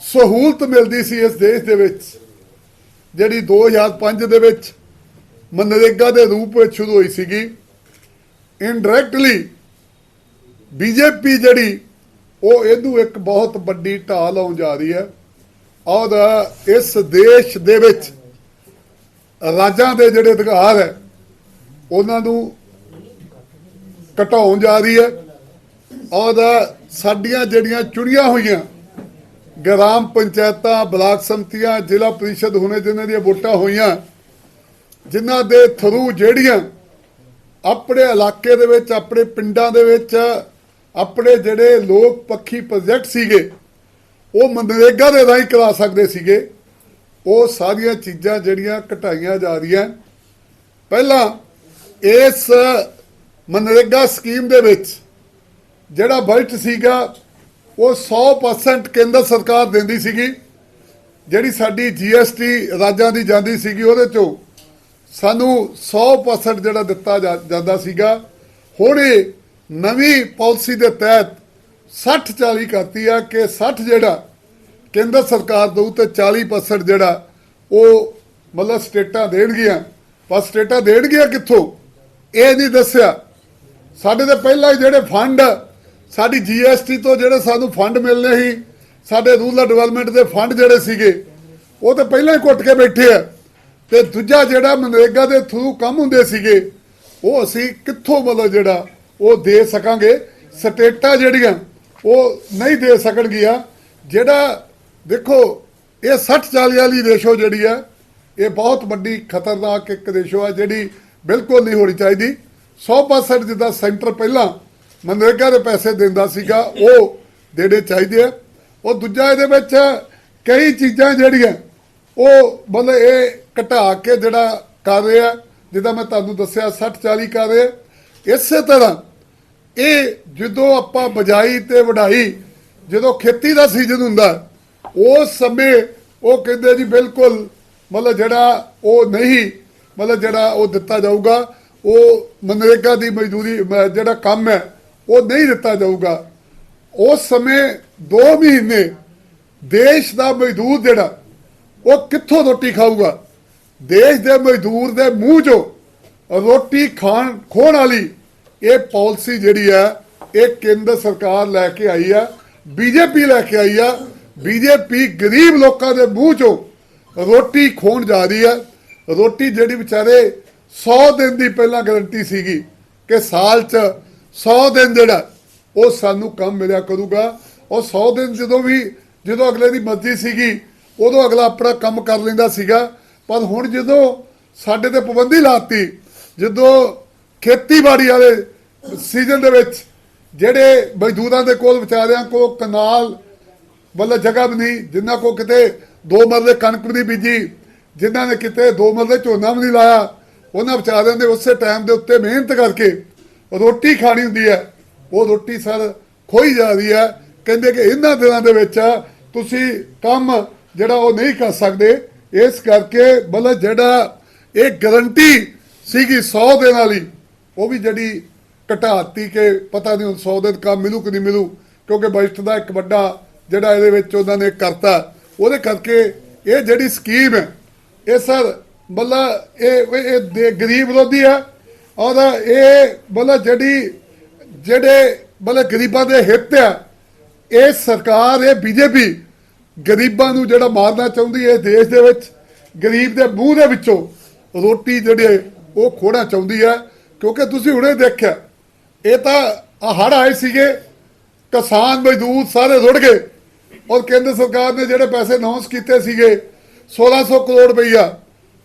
ਸਹੂਲਤ ਮਿਲਦੀ ਸੀ ਇਸ ਦੇਸ਼ ਦੇ ਵਿੱਚ ਜਿਹੜੀ 2005 ਦੇ ਵਿੱਚ ਮਨਰੇਗਾ ਦੇ ਰੂਪ ਵਿੱਚ ਸ਼ੁਰੂ ਹੋਈ ਸੀਗੀ ਇਨਡਾਇਰੈਕਟਲੀ ਬੀਜੇਪੀ ਜਿਹੜੀ, ਉਹ ਇਹਨੂੰ ਇੱਕ ਬਹੁਤ ਵੱਡੀ ਢਾਲ ਲਾਉਣ ਜਾ ਰਹੀ ਹੈ। ਔਰ ਇਸ ਦੇਸ਼ ਦੇ ਵਿੱਚ ਰਾਜਾਂ ਦੇ ਜਿਹੜੇ ਅਧਿਕਾਰ ਹੈ, ਉਹਨਾਂ ਨੂੰ ਘਟਾਉਣ ਜਾ ਰਹੀ ਹੈ। ਔਰ ਸਾਡੀਆਂ ਜਿਹੜੀਆਂ ਚੁਣੀਆਂ ਹੋਈਆਂ ਗ੍ਰਾਮ ਪੰਚਾਇਤਾਂ, ਬਲਾਕ ਸੰਮਤੀਆਂ, ਜ਼ਿਲ੍ਹਾ ਪ੍ਰੀਸ਼ਦ ਹੋਣੇ ਜਿਨ੍ਹਾਂ ਦੀਆਂ ਵੋਟਾਂ ਹੋਈਆਂ, ਜਿਨ੍ਹਾਂ ਦੇ ਥਰੂ ਜਿਹੜੀਆਂ ਆਪਣੇ ਇਲਾਕੇ ਦੇ ਵਿੱਚ, ਆਪਣੇ ਪਿੰਡਾਂ ਦੇ ਵਿੱਚ, ਆਪਣੇ ਜਿਹੜੇ ਲੋਕ ਪੱਖੀ ਪ੍ਰੋਜੈਕਟ ਸੀਗੇ, ਉਹ ਮਨਰੇਗਾ ਦੇ ਰਾਹੀਂ ਕਰਾ ਸਕਦੇ ਸੀਗੇ। ਉਹ ਸਾਰੀਆਂ ਚੀਜ਼ਾਂ ਜਿਹੜੀਆਂ ਘਟਾਈਆਂ ਜਾ ਰਹੀਆਂ। ਪਹਿਲਾਂ ਇਸ ਮਨਰੇਗਾ ਸਕੀਮ ਦੇ ਵਿੱਚ ਜਿਹੜਾ ਬਜਟ ਸੀਗਾ ਉਹ 100% ਕੇਂਦਰ ਸਰਕਾਰ ਦਿੰਦੀ ਸੀਗੀ, ਜਿਹੜੀ ਸਾਡੀ ਜੀਐਸਟੀ ਰਾਜਾਂ ਦੀ ਜਾਂਦੀ ਸੀਗੀ, ਉਹਦੇ ਚੋਂ ਸਾਨੂੰ 100% ਜਿਹੜਾ ਦਿੱਤਾ ਜਾ- ਜਾਂਦਾ ਸੀਗਾ। ਹੁਣ ਇਹ ਨਵੀਂ ਪਾਲਿਸੀ ਦੇ ਤਹਿਤ 60 40 ਕਰਤੀ ਆ ਕਿ 60 ਜਿਹੜਾ ਕੇਂਦਰ ਸਰਕਾਰ ਦਊ ਤੇ 40% ਜਿਹੜਾ ਉਹ ਮਤਲਬ ਸਟੇਟਾਂ ਦੇਣਗੀਆਂ। ਪਰ ਸਟੇਟਾਂ ਦੇਣਗੀਆਂ ਕਿੱਥੋਂ? ਇਹ ਨਹੀਂ ਦੱਸਿਆ। ਸਾਡੇ ਤੇ ਪਹਿਲਾਂ ਹੀ ਜਿਹੜੇ ਫੰਡ ਸਾਡੀ ਜੀਐਸਟੀ ਤੋਂ ਜਿਹੜੇ ਸਾਨੂੰ ਫੰਡ ਮਿਲਨੇ ਸੀ, ਸਾਡੇ ਰੂਰਲ ਡਿਵੈਲਪਮੈਂਟ ਦੇ ਫੰਡ ਜਿਹੜੇ ਸੀਗੇ, ਉਹ ਤਾਂ ਪਹਿਲਾਂ ਹੀ ਘੁੱਟ ਕੇ ਬੈਠੇ ਆ। ਤੇ ਦੂਜਾ ਜਿਹੜਾ ਮਨਰੇਗਾ ਦੇ ਥਰੂ ਕੰਮ ਹੁੰਦੇ ਸੀਗੇ, ਉਹ ਅਸੀਂ ਕਿੱਥੋਂ ਮਤਲਬ ਜਿਹੜਾ ਉਹ ਦੇ ਸਕਾਂਗੇ? ਸਟੇਟਾਂ ਜਿਹੜੀਆਂ, ਉਹ ਨਹੀਂ ਦੇ ਸਕਣਗੀਆਂ। ਜਿਹੜਾ ਦੇਖੋ, ਇਹ 60 40 ਵਾਲੀ ਰੇਸ਼ੋ ਜਿਹੜੀ ਆ, ਇਹ ਬਹੁਤ ਵੱਡੀ ਖਤਰਨਾਕ ਇੱਕ ਰੇਸ਼ੋ ਆ ਜਿਹੜੀ ਬਿਲਕੁਲ ਨਹੀਂ ਹੋਣੀ ਚਾਹੀਦੀ। 100% ਜਿੱਦਾਂ ਸੈਂਟਰ ਪਹਿਲਾਂ ਮਨਰੇਗਾ ਦੇ ਪੈਸੇ ਦਿੰਦਾ ਸੀਗਾ, ਉਹ ਦੇਣੇ ਚਾਹੀਦੇ ਆ। ਉਹ ਦੂਜਾ ਇਹਦੇ ਵਿੱਚ ਕਈ ਚੀਜ਼ਾਂ ਜਿਹੜੀਆਂ, ਉਹ ਮਤਲਬ ਇਹ ਘਟਾ ਕੇ ਜਿਹੜਾ ਕਰ ਰਿਹਾ ਜਿੱਦਾਂ ਮੈਂ ਤੁਹਾਨੂੰ ਦੱਸਿਆ 60 40 ਕਰ ਰਿਹਾ ਇਸੇ ਤਰ੍ਹਾਂ ਇਹ ਜਦੋਂ ਆਪਾਂ ਬਜਾਈ ਤੇ ਵਢਾਈ, ਜਦੋਂ ਖੇਤੀ ਦਾ ਸੀਜ਼ਨ ਹੁੰਦਾ, ਉਸ ਸਮੇਂ ਉਹ ਕਹਿੰਦੇ ਜੀ ਬਿਲਕੁਲ ਮਤਲਬ ਜਿਹੜਾ ਉਹ ਨਹੀਂ, ਮਤਲਬ ਜਿਹੜਾ ਉਹ ਦਿੱਤਾ ਜਾਊਗਾ, ਉਹ ਮਨਰੇਗਾ ਦੀ ਮਜ਼ਦੂਰੀ, ਜਿਹੜਾ ਕੰਮ ਹੈ ਉਹ ਨਹੀਂ ਦਿੱਤਾ ਜਾਊਗਾ। ਉਸ ਸਮੇਂ 2 ਮਹੀਨੇ ਦੇਸ਼ ਦਾ ਮਜ਼ਦੂਰ ਜਿਹੜਾ, ਉਹ ਕਿੱਥੋਂ ਰੋਟੀ ਖਾਊਗਾ? ਦੇਸ਼ ਦੇ ਮਜ਼ਦੂਰ ਦੇ ਮੂੰਹ 'ਚੋਂ ਰੋਟੀ ਖਾਣ, ਖੋਣ ਵਾਲੀ ਇਹ ਪਾਲਿਸੀ ਜਿਹੜੀ ਹੈ, ਇਹ ਕੇਂਦਰ ਸਰਕਾਰ ਲੈ ਕੇ ਆਈ ਆ ਬੀਜੇਪੀ ਲੈ ਕੇ ਆਈ ਆ ਬੀਜੇਪੀ ਗਰੀਬ ਲੋਕਾਂ ਦੇ ਮੂੰਹ 'ਚੋਂ ਰੋਟੀ ਖੋਣ ਜਾ ਰਹੀ ਆ ਰੋਟੀ ਜਿਹੜੀ ਵਿਚਾਰੇ 100 ਦਿਨ ਦੀ ਪਹਿਲਾਂ ਗਾਰੰਟੀ ਸੀਗੀ ਕਿ ਸਾਲ 'ਚ 100 ਦਿਨ ਜਿਹੜਾ, ਉਹ ਸਾਨੂੰ ਕੰਮ ਮਿਲਿਆ ਕਰੂਗਾ। ਉਹ 100 ਦਿਨ ਜਦੋਂ ਵੀ, ਜਦੋਂ ਅਗਲੇ ਦੀ ਮਰਜ਼ੀ ਸੀਗੀ, ਉਦੋਂ ਅਗਲਾ ਆਪਣਾ ਕੰਮ ਕਰ ਲੈਂਦਾ ਸੀਗਾ। ਪਰ ਹੁਣ ਜਦੋਂ ਸਾਡੇ ਤੇ ਪਾਬੰਦੀ ਲਾਤੀ, ਜਦੋਂ ਖੇਤੀਬਾੜੀ ਵਾਲੇ ਸੀਜ਼ਨ ਦੇ ਵਿੱਚ ਜਿਹੜੇ ਮਜ਼ਦੂਰਾਂ ਦੇ ਕੋਲ ਵਿਚਾਰਿਆਂ ਕੋਲ ਕਨਾਲ ਮਤਲਬ ਜਗ੍ਹਾ ਵੀ ਨਹੀਂ, ਜਿਨ੍ਹਾਂ ਕੋ ਕਿਤੇ ਦੋ ਮਰਲੇ ਕਣਕ ਵੀ ਨਹੀਂ ਬੀਜੀ, ਜਿਨ੍ਹਾਂ ਨੇ ਕਿਤੇ ਦੋ ਮਰਲੇ ਝੋਨਾ ਵੀ ਨਹੀਂ ਲਾਇਆ, ਉਹਨਾਂ ਵਿਚਾਰਿਆਂ ਦੇ ਉਸੇ ਟਾਈਮ ਦੇ ਉੱਤੇ ਮਿਹਨਤ ਕਰਕੇ ਰੋਟੀ ਖਾਣੀ ਹੁੰਦੀ ਹੈ। ਉਹ ਰੋਟੀ ਸਰ ਖੋਈ ਜਾ ਰਹੀ ਹੈ। ਕਹਿੰਦੇ ਕਿ ਇਹਨਾਂ ਦਿਨਾਂ ਦੇ ਵਿੱਚ ਤੁਸੀਂ ਕੰਮ ਜਿਹੜਾ ਉਹ ਨਹੀਂ ਕਰ ਸਕਦੇ, ਇਸ ਕਰਕੇ ਮਤਲਬ ਜਿਹੜਾ ਇਹ ਗਰੰਟੀ ਸੀਗੀ 100 ਦਿਨ ਵਾਲੀ, ਉਹ ਵੀ ਜਿਹੜੀ ਘਟਾਤੀ ਕਿ ਪਤਾ ਨਹੀਂ ਹੁਣ 100 ਦਿਨ ਕੰਮ ਮਿਲੂ ਕਿ ਨਹੀਂ ਮਿਲੂ, ਕਿਉਂਕਿ ਬਜਟ ਦਾ ਇੱਕ ਵੱਡਾ ਜਿਹੜਾ ਇਹਦੇ ਵਿੱਚ ਉਹਨਾਂ ਨੇ ਕਰਤਾ। ਉਹਦੇ ਕਰਕੇ ਇਹ ਜਿਹੜੀ ਸਕੀਮ ਹੈ, ਇਹ ਸਰ ਮਤਲਬ ਇਹ ਇਹ ਦੇ ਗਰੀਬ ਵਿਰੋਧੀ ਹੈ। ਔਰ ਇਹ ਮਤਲਬ ਜਿਹੜੀ, ਜਿਹੜੇ ਮਤਲਬ ਗਰੀਬਾਂ ਦੇ ਹਿੱਤ ਆ, ਇਹ ਸਰਕਾਰ, ਇਹ ਬੀਜੇਪੀ ਗਰੀਬਾਂ ਨੂੰ ਜਿਹੜਾ ਮਾਰਨਾ ਚਾਹੁੰਦੀ ਹੈ ਦੇਸ਼ ਦੇ ਵਿੱਚ, ਗਰੀਬ ਦੇ ਮੂੰਹ ਦੇ ਵਿੱਚੋਂ ਰੋਟੀ ਜਿਹੜੇ ਉਹ ਖੋਣਾ ਚਾਹੁੰਦੀ ਹੈ। ਕਿਉਂਕਿ ਤੁਸੀਂ ਹੁਣੇ ਦੇਖਿਆ, ਇਹ ਤਾਂ ਆਹ ਹੜ੍ਹ ਆਏ ਸੀਗੇ, ਕਿਸਾਨ ਮਜ਼ਦੂਰ ਸਾਰੇ ਰੁੜ ਗਏ, ਔਰ ਕੇਂਦਰ ਸਰਕਾਰ ਨੇ ਜਿਹੜੇ ਪੈਸੇ ਅਨਾਉਂਸ ਕੀਤੇ ਸੀਗੇ 1600 ਕਰੋੜ ਰੁਪਈਆ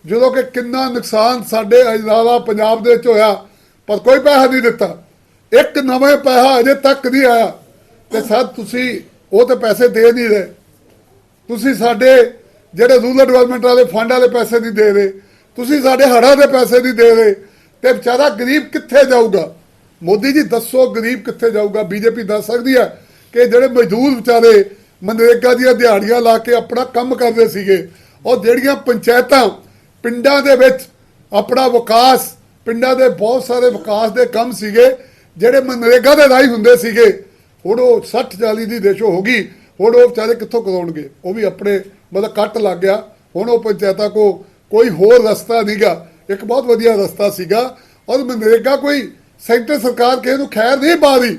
ਜਦੋਂ ਕਿ ਕਿੰਨਾ ਨੁਕਸਾਨ ਸਾਡੇ ਅਜਨਾਲਾ ਪੰਜਾਬ ਦੇ ਵਿੱਚ ਹੋਇਆ, ਪਰ ਕੋਈ ਪੈਸਾ ਨਹੀਂ ਦਿੱਤਾ। ਇੱਕ ਨਵੇਂ ਪੈਸਾ ਅਜੇ ਤੱਕ ਨਹੀਂ ਆਇਆ। ਤੇ ਸਰ, ਤੁਸੀਂ ਉਹ ਤੇ ਪੈਸੇ ਦੇ ਨਹੀਂ ਰਹੇ। ਤੁਸੀਂ ਸਾਡੇ ਜਿਹੜੇ ਰੂਰਲ ਡਿਵੈਲਪਮੈਂਟ ਵਾਲੇ ਫੰਡ ਵਾਲੇ ਪੈਸੇ ਨਹੀਂ ਦੇ ਰਹੇ। ਤੁਸੀਂ ਸਾਡੇ ਹੜ੍ਹਾਂ ਦੇ ਪੈਸੇ ਨਹੀਂ ਦੇ ਰਹੇ। ਤੇ ਵਿਚਾਰਾ ਗਰੀਬ ਕਿੱਥੇ ਜਾਊਗਾ? ਮੋਦੀ ਜੀ, ਦੱਸੋ ਗਰੀਬ ਕਿੱਥੇ ਜਾਊਗਾ? ਬੀਜੇਪੀ ਦੱਸ ਸਕਦੀ ਹੈ ਕਿ ਜਿਹੜੇ ਮਜ਼ਦੂਰ ਵਿਚਾਰੇ ਮਨਰੇਗਾ ਦੀਆਂ ਦਿਹਾੜੀਆਂ ਲਾ ਕੇ ਆਪਣਾ ਕੰਮ ਕਰਦੇ ਸੀਗੇ ਔਰ ਜਿਹੜੀਆਂ ਪੰਚਾਇਤਾਂ ਪਿੰਡਾਂ ਦੇ ਵਿੱਚ ਆਪਣਾ ਵਿਕਾਸ, ਪਿੰਡਾਂ ਦੇ ਬਹੁਤ ਸਾਰੇ ਵਿਕਾਸ ਦੇ ਕੰਮ ਸੀਗੇ, ਜਿਹੜੇ ਮਨਰੇਗਾ ਦੇ ਰਾਹੀਂ ਹੁੰਦੇ ਸੀਗੇ। ਹੁਣ ਉਹ 60 40 ਦੀ ਰੇਸ਼ੋ ਹੋ ਗਈ, ਹੁਣ ਉਹ ਵਿਚਾਰੇ ਕਿੱਥੋਂ ਕਰਾਉਣਗੇ? ਉਹ ਵੀ ਆਪਣੇ ਮਤਲਬ ਕੱਟ ਲੱਗ ਗਿਆ। ਹੁਣ ਉਹ ਪੰਚਾਇਤਾਂ ਕੋ ਕੋਈ ਹੋਰ ਰਸਤਾ ਨਹੀਂਗਾ। ਇੱਕ ਬਹੁਤ ਵਧੀਆ ਰਸਤਾ ਸੀਗਾ। ਔਰ ਮਨਰੇਗਾ ਕੋਈ ਸੈਂਟਰ ਸਰਕਾਰ ਕਿਸੇ ਨੂੰ ਖੈਰ ਨਹੀਂ ਪਾ ਰਹੀ।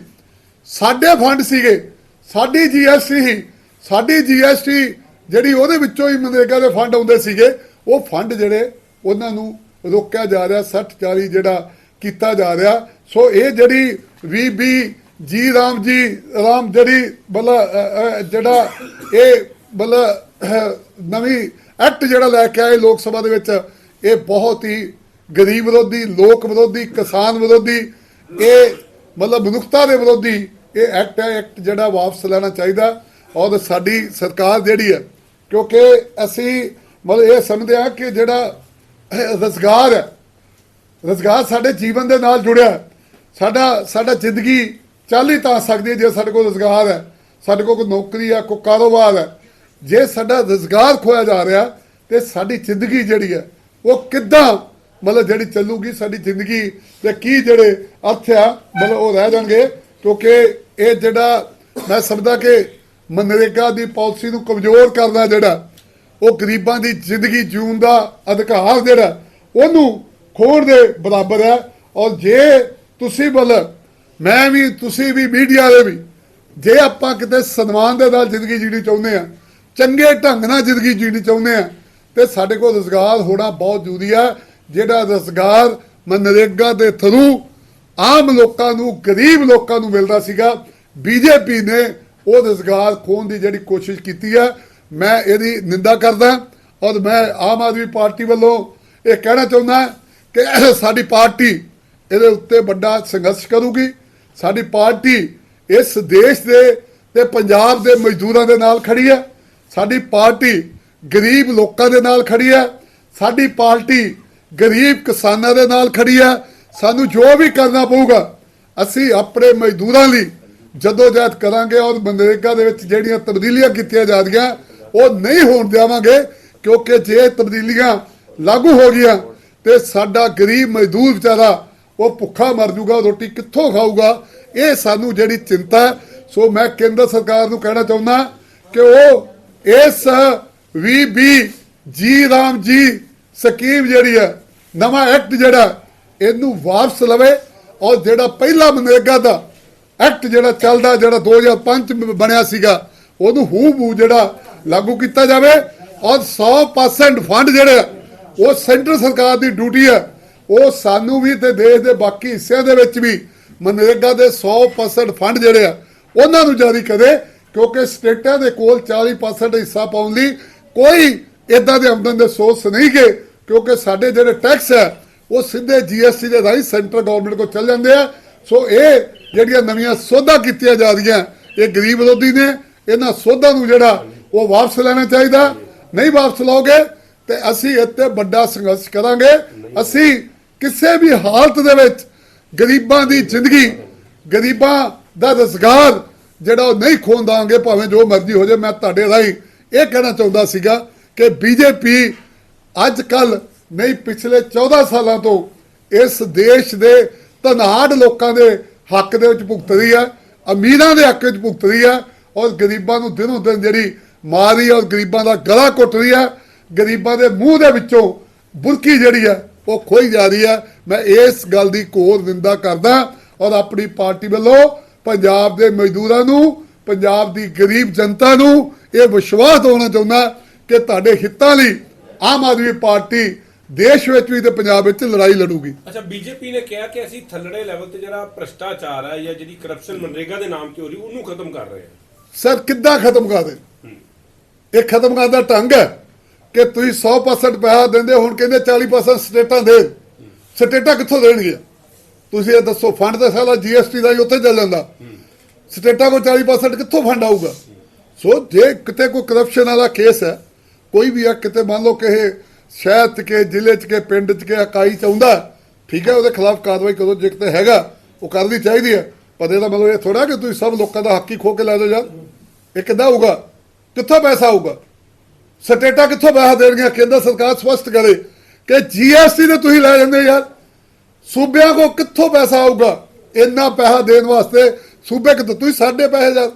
ਸਾਡੇ ਫੰਡ ਸੀਗੇ। ਸਾਡੀ ਜੀਐਸਟੀ ਸੀ। ਸਾਡੀ ਜੀਐਸਟੀ ਜਿਹੜੀ ਉਹਦੇ ਵਿੱਚੋਂ ਹੀ ਮਨਰੇਗਾ ਦੇ ਫੰਡ ਆਉਂਦੇ ਸੀਗੇ। ਉਹ ਫੰਡ ਜਿਹੜੇ ਉਹਨਾਂ ਨੂੰ ਰੋਕਿਆ ਜਾ ਰਿਹਾ 60 40 ਜਿਹੜਾ ਕੀਤਾ ਜਾ ਰਿਹਾ। ਸੋ ਇਹ ਜਿਹੜੀ ਵੀ ਵੀ ਜੀ ਰਾਮ ਜੀ, ਰਾਮ ਜਿਹੜੀ ਬਲਾ ਜਿਹੜਾ ਇਹ ਬਲਾ ਨਵੀਂ ਐਕਟ ਜਿਹੜਾ ਲੈ ਕੇ ਆਏ ਲੋਕ ਸਭਾ ਦੇ ਵਿੱਚ, ਇਹ ਬਹੁਤ ਹੀ ਗਰੀਬ ਵਿਰੋਧੀ, ਲੋਕ ਵਿਰੋਧੀ, ਕਿਸਾਨ ਵਿਰੋਧੀ, ਇਹ ਮਤਲਬ ਮਨੁੱਖਤਾ ਦੇ ਵਿਰੋਧੀ ਇਹ ਐਕਟ ਹੈ, ਐਕਟ ਜਿਹੜਾ ਵਾਪਸ ਲੈਣਾ ਚਾਹੀਦਾ। ਔਰ ਸਾਡੀ ਸਰਕਾਰ ਜਿਹੜੀ ਹੈ, ਕਿਉਂਕਿ ਅਸੀਂ ਮਤਲਬ ਇਹ ਸਮਝਦੇ ਹਾਂ ਕਿ ਜਿਹੜਾ ਰੋਜ਼ਗਾਰ ਹੈ, ਰੋਜ਼ਗਾਰ ਸਾਡੇ ਜੀਵਨ ਦੇ ਨਾਲ ਜੁੜਿਆ ਸਾਡਾ ਸਾਡਾ ਜ਼ਿੰਦਗੀ ਚੱਲ ਹੀ ਤਾਂ ਸਕਦੀ ਹੈ ਜੇ ਸਾਡੇ ਕੋਲ ਰੋਜ਼ਗਾਰ ਹੈ। ਸਾਡੇ ਕੋਲ ਕੋਈ ਨੌਕਰੀ ਹੈ, ਕੋਈ ਕਾਰੋਬਾਰ ਹੈ। ਜੇ ਸਾਡਾ ਰੋਜ਼ਗਾਰ ਖੋਇਆ ਜਾ ਰਿਹਾ ਤੇ ਸਾਡੀ ਜ਼ਿੰਦਗੀ ਜਿਹੜੀ ਹੈ, ਉਹ ਕਿੱਦਾਂ ਮਤਲਬ ਜਿਹੜੀ ਚੱਲੂਗੀ ਸਾਡੀ ਜ਼ਿੰਦਗੀ ਦੇ ਕੀ ਜਿਹੜੇ ਅਰਥ ਆ, ਮਤਲਬ ਉਹ ਰਹਿ ਜਾਣਗੇ। ਕਿਉਂਕਿ ਇਹ ਜਿਹੜਾ ਮੈਂ ਸਮਝਦਾ ਕਿ ਮਨਰੇਗਾ ਦੀ ਪਾਲਿਸੀ ਨੂੰ ਕਮਜ਼ੋਰ ਕਰਨਾ ਜਿਹੜਾ ਉਹ ਗਰੀਬਾਂ ਦੀ ਜ਼ਿੰਦਗੀ ਜਿਉਣ ਦਾ ਅਧਿਕਾਰ ਜਿਹੜਾ ਉਹਨੂੰ ਖੋਣ ਦੇ ਬਰਾਬਰ ਹੈ। ਔਰ ਜੇ ਤੁਸੀਂ ਮਤਲਬ ਮੈਂ ਵੀ, ਤੁਸੀਂ ਵੀ, ਮੀਡੀਆ ਦੇ ਵੀ, ਜੇ ਆਪਾਂ ਕਿਤੇ ਸਨਮਾਨ ਦੇ ਨਾਲ ਜ਼ਿੰਦਗੀ ਜੀਣੀ ਚਾਹੁੰਦੇ ਆ ਚੰਗੇ ਢੰਗ ਨਾਲ ਜ਼ਿੰਦਗੀ ਜੀਣੀ ਚਾਹੁੰਦੇ ਆ ਤੇ ਸਾਡੇ ਕੋਲ ਰੋਜ਼ਗਾਰ ਹੋਣਾ ਬਹੁਤ ਜ਼ਰੂਰੀ ਆ ਜਿਹੜਾ ਰੋਜ਼ਗਾਰ ਮਨਰੇਗਾ ਦੇ ਥਰੂ ਆਮ ਲੋਕਾਂ ਨੂੰ, ਗਰੀਬ ਲੋਕਾਂ ਨੂੰ ਮਿਲਦਾ ਸੀਗਾ, ਬੀਜੇਪੀ ਨੇ ਉਹ ਰੋਜ਼ਗਾਰ ਖੋਣ ਦੀ ਜਿਹੜੀ ਕੋਸ਼ਿਸ਼ ਕੀਤੀ ਆ ਮੈਂ ਇਹਦੀ ਨਿੰਦਾ ਕਰਦਾ ਔਰ ਮੈਂ ਆਮ ਆਦਮੀ ਪਾਰਟੀ ਵੱਲੋਂ ਇਹ ਕਹਿਣਾ ਚਾਹੁੰਦਾ ਕਿ ਸਾਡੀ ਪਾਰਟੀ ਇਹਦੇ ਉੱਤੇ ਵੱਡਾ ਸੰਘਰਸ਼ ਕਰੂਗੀ। ਸਾਡੀ ਪਾਰਟੀ ਇਸ ਦੇਸ਼ ਦੇ ਤੇ ਪੰਜਾਬ ਦੇ ਮਜ਼ਦੂਰਾਂ ਦੇ ਨਾਲ ਖੜੀ ਹੈ। ਸਾਡੀ ਪਾਰਟੀ ਗਰੀਬ ਲੋਕਾਂ ਦੇ ਨਾਲ ਖੜੀ ਹੈ। ਸਾਡੀ ਪਾਰਟੀ ਗਰੀਬ ਕਿਸਾਨਾਂ ਦੇ ਨਾਲ ਖੜੀ ਹੈ। ਸਾਨੂੰ ਜੋ ਵੀ ਕਰਨਾ ਪਊਗਾ, ਅਸੀਂ ਆਪਣੇ ਮਜ਼ਦੂਰਾਂ ਲਈ ਜਦੋਂ ਜਹਿਦ ਕਰਾਂਗੇ ਔਰ ਮਨਰੇਗਾ ਦੇ ਵਿੱਚ ਜਿਹੜੀਆਂ ਤਬਦੀਲੀਆਂ ਕੀਤੀਆਂ ਜਾਂਦੀਆਂ ਉਹ ਨਹੀਂ ਹੋਣ ਦੇਵਾਂਗੇ, ਕਿਉਂਕਿ ਜੇ ਤਬਦੀਲੀਆਂ ਲਾਗੂ ਹੋ ਗਈਆਂ ਤੇ ਸਾਡਾ ਗਰੀਬ ਮਜ਼ਦੂਰ ਵਿਚਾਰਾ ਉਹ ਭੁੱਖਾ ਮਰ ਜਾਊਗਾ, ਰੋਟੀ ਕਿੱਥੋਂ ਖਾਊਗਾ? ਇਹ ਸਾਨੂੰ ਜਿਹੜੀ ਚਿੰਤਾ ਹੈ, ਸੋ ਮੈਂ ਕੇਂਦਰ ਸਰਕਾਰ ਨੂੰ ਕਹਿਣਾ ਚਾਹੁੰਦਾ ਕਿ ਉਹ ਇਸ ਵੀ ਵੀ ਜੀ ਰਾਮ ਜੀ ਸਕੀਮ ਜਿਹੜੀ ਹੈ, ਨਵਾਂ ਐਕਟ ਜਿਹੜਾ, ਇਹਨੂੰ ਵਾਪਸ ਲਵੇ ਔਰ ਜਿਹੜਾ ਪਹਿਲਾ ਮਨਰੇਗਾ ਦਾ ਐਕਟ ਜਿਹੜਾ ਚੱਲਦਾ, ਜਿਹੜਾ 2005 ਚ ਬਣਿਆ ਸੀਗਾ ਉਹਨੂੰ ਹੂ ਬੂ ਜਿਹੜਾ ਲਾਗੂ ਕੀਤਾ ਜਾਵੇ ਔਰ 100% ਫੰਡ ਜਿਹੜੇ ਆ, ਉਹ ਸੈਂਟਰ ਸਰਕਾਰ ਦੀ ਡਿਊਟੀ ਹੈ ਉਹ ਸਾਨੂੰ ਵੀ ਤੇ ਦੇਸ਼ ਦੇ ਬਾਕੀ ਹਿੱਸਿਆਂ ਦੇ ਵਿੱਚ ਵੀ ਮਨਰੇਗਾ ਦੇ 100% ਫੰਡ ਜਿਹੜੇ ਆ ਉਹਨਾਂ ਨੂੰ ਜਾਰੀ ਕਰੇ ਕਿਉਂਕਿ ਸਟੇਟਾਂ ਦੇ ਕੋਲ 40% ਹਿੱਸਾ ਪਾਉਣ ਲਈ ਕੋਈ ਇਦਾਂ ਦੇ ਆਮਦਨ ਦੇ ਸੋਰਸ ਨਹੀਂ ਗਏ ਕਿਉਂਕਿ ਸਾਡੇ ਜਿਹੜੇ ਟੈਕਸ ਹੈ ਉਹ ਸਿੱਧੇ ਜੀਐਸਟੀ ਦੇ ਰਾਹੀਂ ਸੈਂਟਰ ਗਵਰਨਮੈਂਟ ਕੋਲ ਚੱਲ ਜਾਂਦੇ ਆ। ਸੋ ਇਹ ਜਿਹੜੀਆਂ ਨਵੀਆਂ ਸੋਧਾਂ ਕੀਤੀਆਂ ਜਾ ਰਹੀਆਂ ਇਹ ਗਰੀਬ ਵਿਰੋਧੀ ਨੇ ਇਹਨਾਂ ਸੋਧਾਂ ਨੂੰ ਜਿਹੜਾ ਉਹ ਵਾਪਸ ਲੈਣਾ ਚਾਹੀਦਾ। ਨਹੀਂ ਵਾਪਸ ਲਓਗੇ ਤੇ ਅਸੀਂ ਇੱਥੇ ਵੱਡਾ ਸੰਘਰਸ਼ ਕਰਾਂਗੇ। ਅਸੀਂ ਕਿਸੇ ਵੀ ਹਾਲਤ ਦੇ ਵਿੱਚ ਗਰੀਬਾਂ ਦੀ ਜ਼ਿੰਦਗੀ, ਗਰੀਬਾਂ ਦਾ ਰੁਜ਼ਗਾਰ ਜਿਹੜਾ ਉਹ ਨਹੀਂ ਖੋਣ ਦਾਂਗੇ ਭਾਵੇਂ ਜੋ ਮਰਜ਼ੀ ਹੋ ਜਾਏ ਮੈਂ ਤੁਹਾਡੇ ਰਾਹੀਂ ਇਹ ਕਹਿਣਾ ਚਾਹੁੰਦਾ ਸੀਗਾ ਕਿ ਬੀਜੇਪੀ ਅੱਜ ਕੱਲ ਨਹੀਂ, ਪਿਛਲੇ 14 ਸਾਲਾਂ ਤੋਂ ਇਸ ਦੇਸ਼ ਦੇ ਧਨਾੜ ਲੋਕਾਂ ਦੇ ਹੱਕ ਦੇ ਵਿੱਚ ਭੁਗਤ ਰਹੀ ਹੈ, ਅਮੀਰਾਂ ਦੇ ਹੱਕ ਵਿੱਚ ਭੁਗਤ ਰਹੀ ਹੈ। ਔਰ ਗਰੀਬਾਂ ਨੂੰ ਦਿਨੋਂ ਦਿਨ ਜਿਹੜੀ ਮਾਰੀ ਔਰ ਗਰੀਬਾਂ ਦਾ ਗਲਾ ਘੁੱਟ ਰਹੀ ਹੈ, ਗਰੀਬਾਂ ਦੇ ਮੂੰਹ ਦੇ ਵਿੱਚੋਂ ਬੁਰਕੀ ਜਿਹੜੀ ਹੈ, ਉਹ ਖੋਈ ਜਾ ਰਹੀ ਹੈ। ਮੈਂ ਇਸ ਗੱਲ ਦੀ ਘੋਰ ਨਿੰਦਾ ਕਰਦਾ ਔਰ ਆਪਣੀ ਪਾਰਟੀ ਵੱਲੋਂ ਪੰਜਾਬ ਦੇ ਮਜ਼ਦੂਰਾਂ ਨੂੰ, ਪੰਜਾਬ ਦੀ ਗਰੀਬ ਜਨਤਾ ਨੂੰ ਇਹ ਵਿਸ਼ਵਾਸ ਹੋਣਾ ਚਾਹੁੰਦਾ ਕਿ ਤੁਹਾਡੇ ਹਿੱਤਾਂ ਲਈ ਆਮ ਆਦਮੀ ਪਾਰਟੀ ਦੇਸ਼ ਵਿੱਚ ਵੀ ਤੇ ਪੰਜਾਬ ਵਿੱਚ ਲੜਾਈ ਲੜੂਗੀ। ਅੱਛਾ, ਬੀਜੇਪੀ ਨੇ ਕਿਹਾ ਕਿ ਅਸੀਂ ਥੱਲੜੇ ਲੈਵਲ ਤੇ ਜਿਹੜਾ ਭ੍ਰਸ਼ਟਾਚਾਰ ਹੈ ਜਾਂ ਜਿਹੜੀ ਕਰਪਸ਼ਨ ਮਨਰੇਗਾ ਦੇ ਨਾਮ ਤੇ ਹੋ ਰਹੀ, ਉਹਨੂੰ ਖਤਮ ਕਰ ਰਹੇ ਹਾਂ। ਸਰ, ਕਿੱਦਾਂ ਖਤਮ ਕਰ ਦੇ? ਇਹ ਖਤਮ ਕਰਨ ਦਾ ਢੰਗ ਹੈ ਕਿ ਤੁਸੀਂ 100% ਪੈਸਾ ਦਿੰਦੇ ਹੁਣ ਕਹਿੰਦੇ 40% ਸਟੇਟਾਂ ਦੇ। ਸਟੇਟਾਂ ਕਿੱਥੋਂ ਦੇਣਗੀਆਂ? ਤੁਸੀਂ ਇਹ ਦੱਸੋ ਫੰਡ ਤਾਂ ਸਾਰਾ ਜੀਐਸਟੀ ਦਾ ਹੀ ਉੱਥੇ ਚੱਲ ਜਾਂਦਾ। ਸਟੇਟਾਂ ਕੋਲ 40% ਕਿੱਥੋਂ ਫੰਡ ਆਊਗਾ? ਸੋ, ਜੇ ਕਿਤੇ ਕੋਈ ਕਰਪਸ਼ਨ ਵਾਲਾ ਕੇਸ ਹੈ, ਕੋਈ ਵੀ ਆ ਕਿਤੇ ਮੰਨ ਲਓ ਕਿ ਸ਼ਹਿਰ ਚ ਕੇ, ਜ਼ਿਲ੍ਹੇ ਚ ਕੇ, ਪਿੰਡ ਚ ਕੇ, ਇਕਾਈ ਚ ਆਉਂਦਾ, ਠੀਕ ਹੈ, ਉਹਦੇ ਖਿਲਾਫ ਕਾਰਵਾਈ ਕਰੋ, ਜੇ ਕਿਤੇ ਹੈਗਾ, ਉਹ ਕਰਨੀ ਚਾਹੀਦੀ ਹੈ। ਪਰ ਇਹਦਾ ਮਤਲਬ ਇਹ ਥੋੜਾ ਕਿ ਤੁਸੀਂ ਸਭ ਲੋਕਾਂ ਦਾ ਹੱਕ ਹੀ ਖੋ ਕੇ ਲੈ ਲਓ ਯਾਰ। ਇਹ ਕਿੱਦਾਂ ਹੋਊਗਾ? ਕਿੱਥੋਂ ਪੈਸਾ ਆਊਗਾ ਸਟੇਟਾਂ ਕਿੱਥੋਂ ਪੈਸਾ ਦੇਣਗੀਆਂ? ਕੇਂਦਰ ਸਰਕਾਰ ਸਪਸ਼ਟ ਕਰੇ ਕਿ ਜੀਐਸਟੀ ਤੇ ਤੁਸੀਂ ਲੈ ਜਾਂਦੇ ਯਾਰ। ਸੂਬਿਆਂ ਕੋ ਕਿੱਥੋਂ ਪੈਸਾ ਆਊਗਾ? ਇੰਨਾ ਪੈਸਾ ਦੇਣ ਵਾਸਤੇ ਸੂਬੇ ਕਿੱਥੋਂ? ਤੁਸੀਂ ਸਾਡੇ ਪੈਸੇ ਯਾਰ।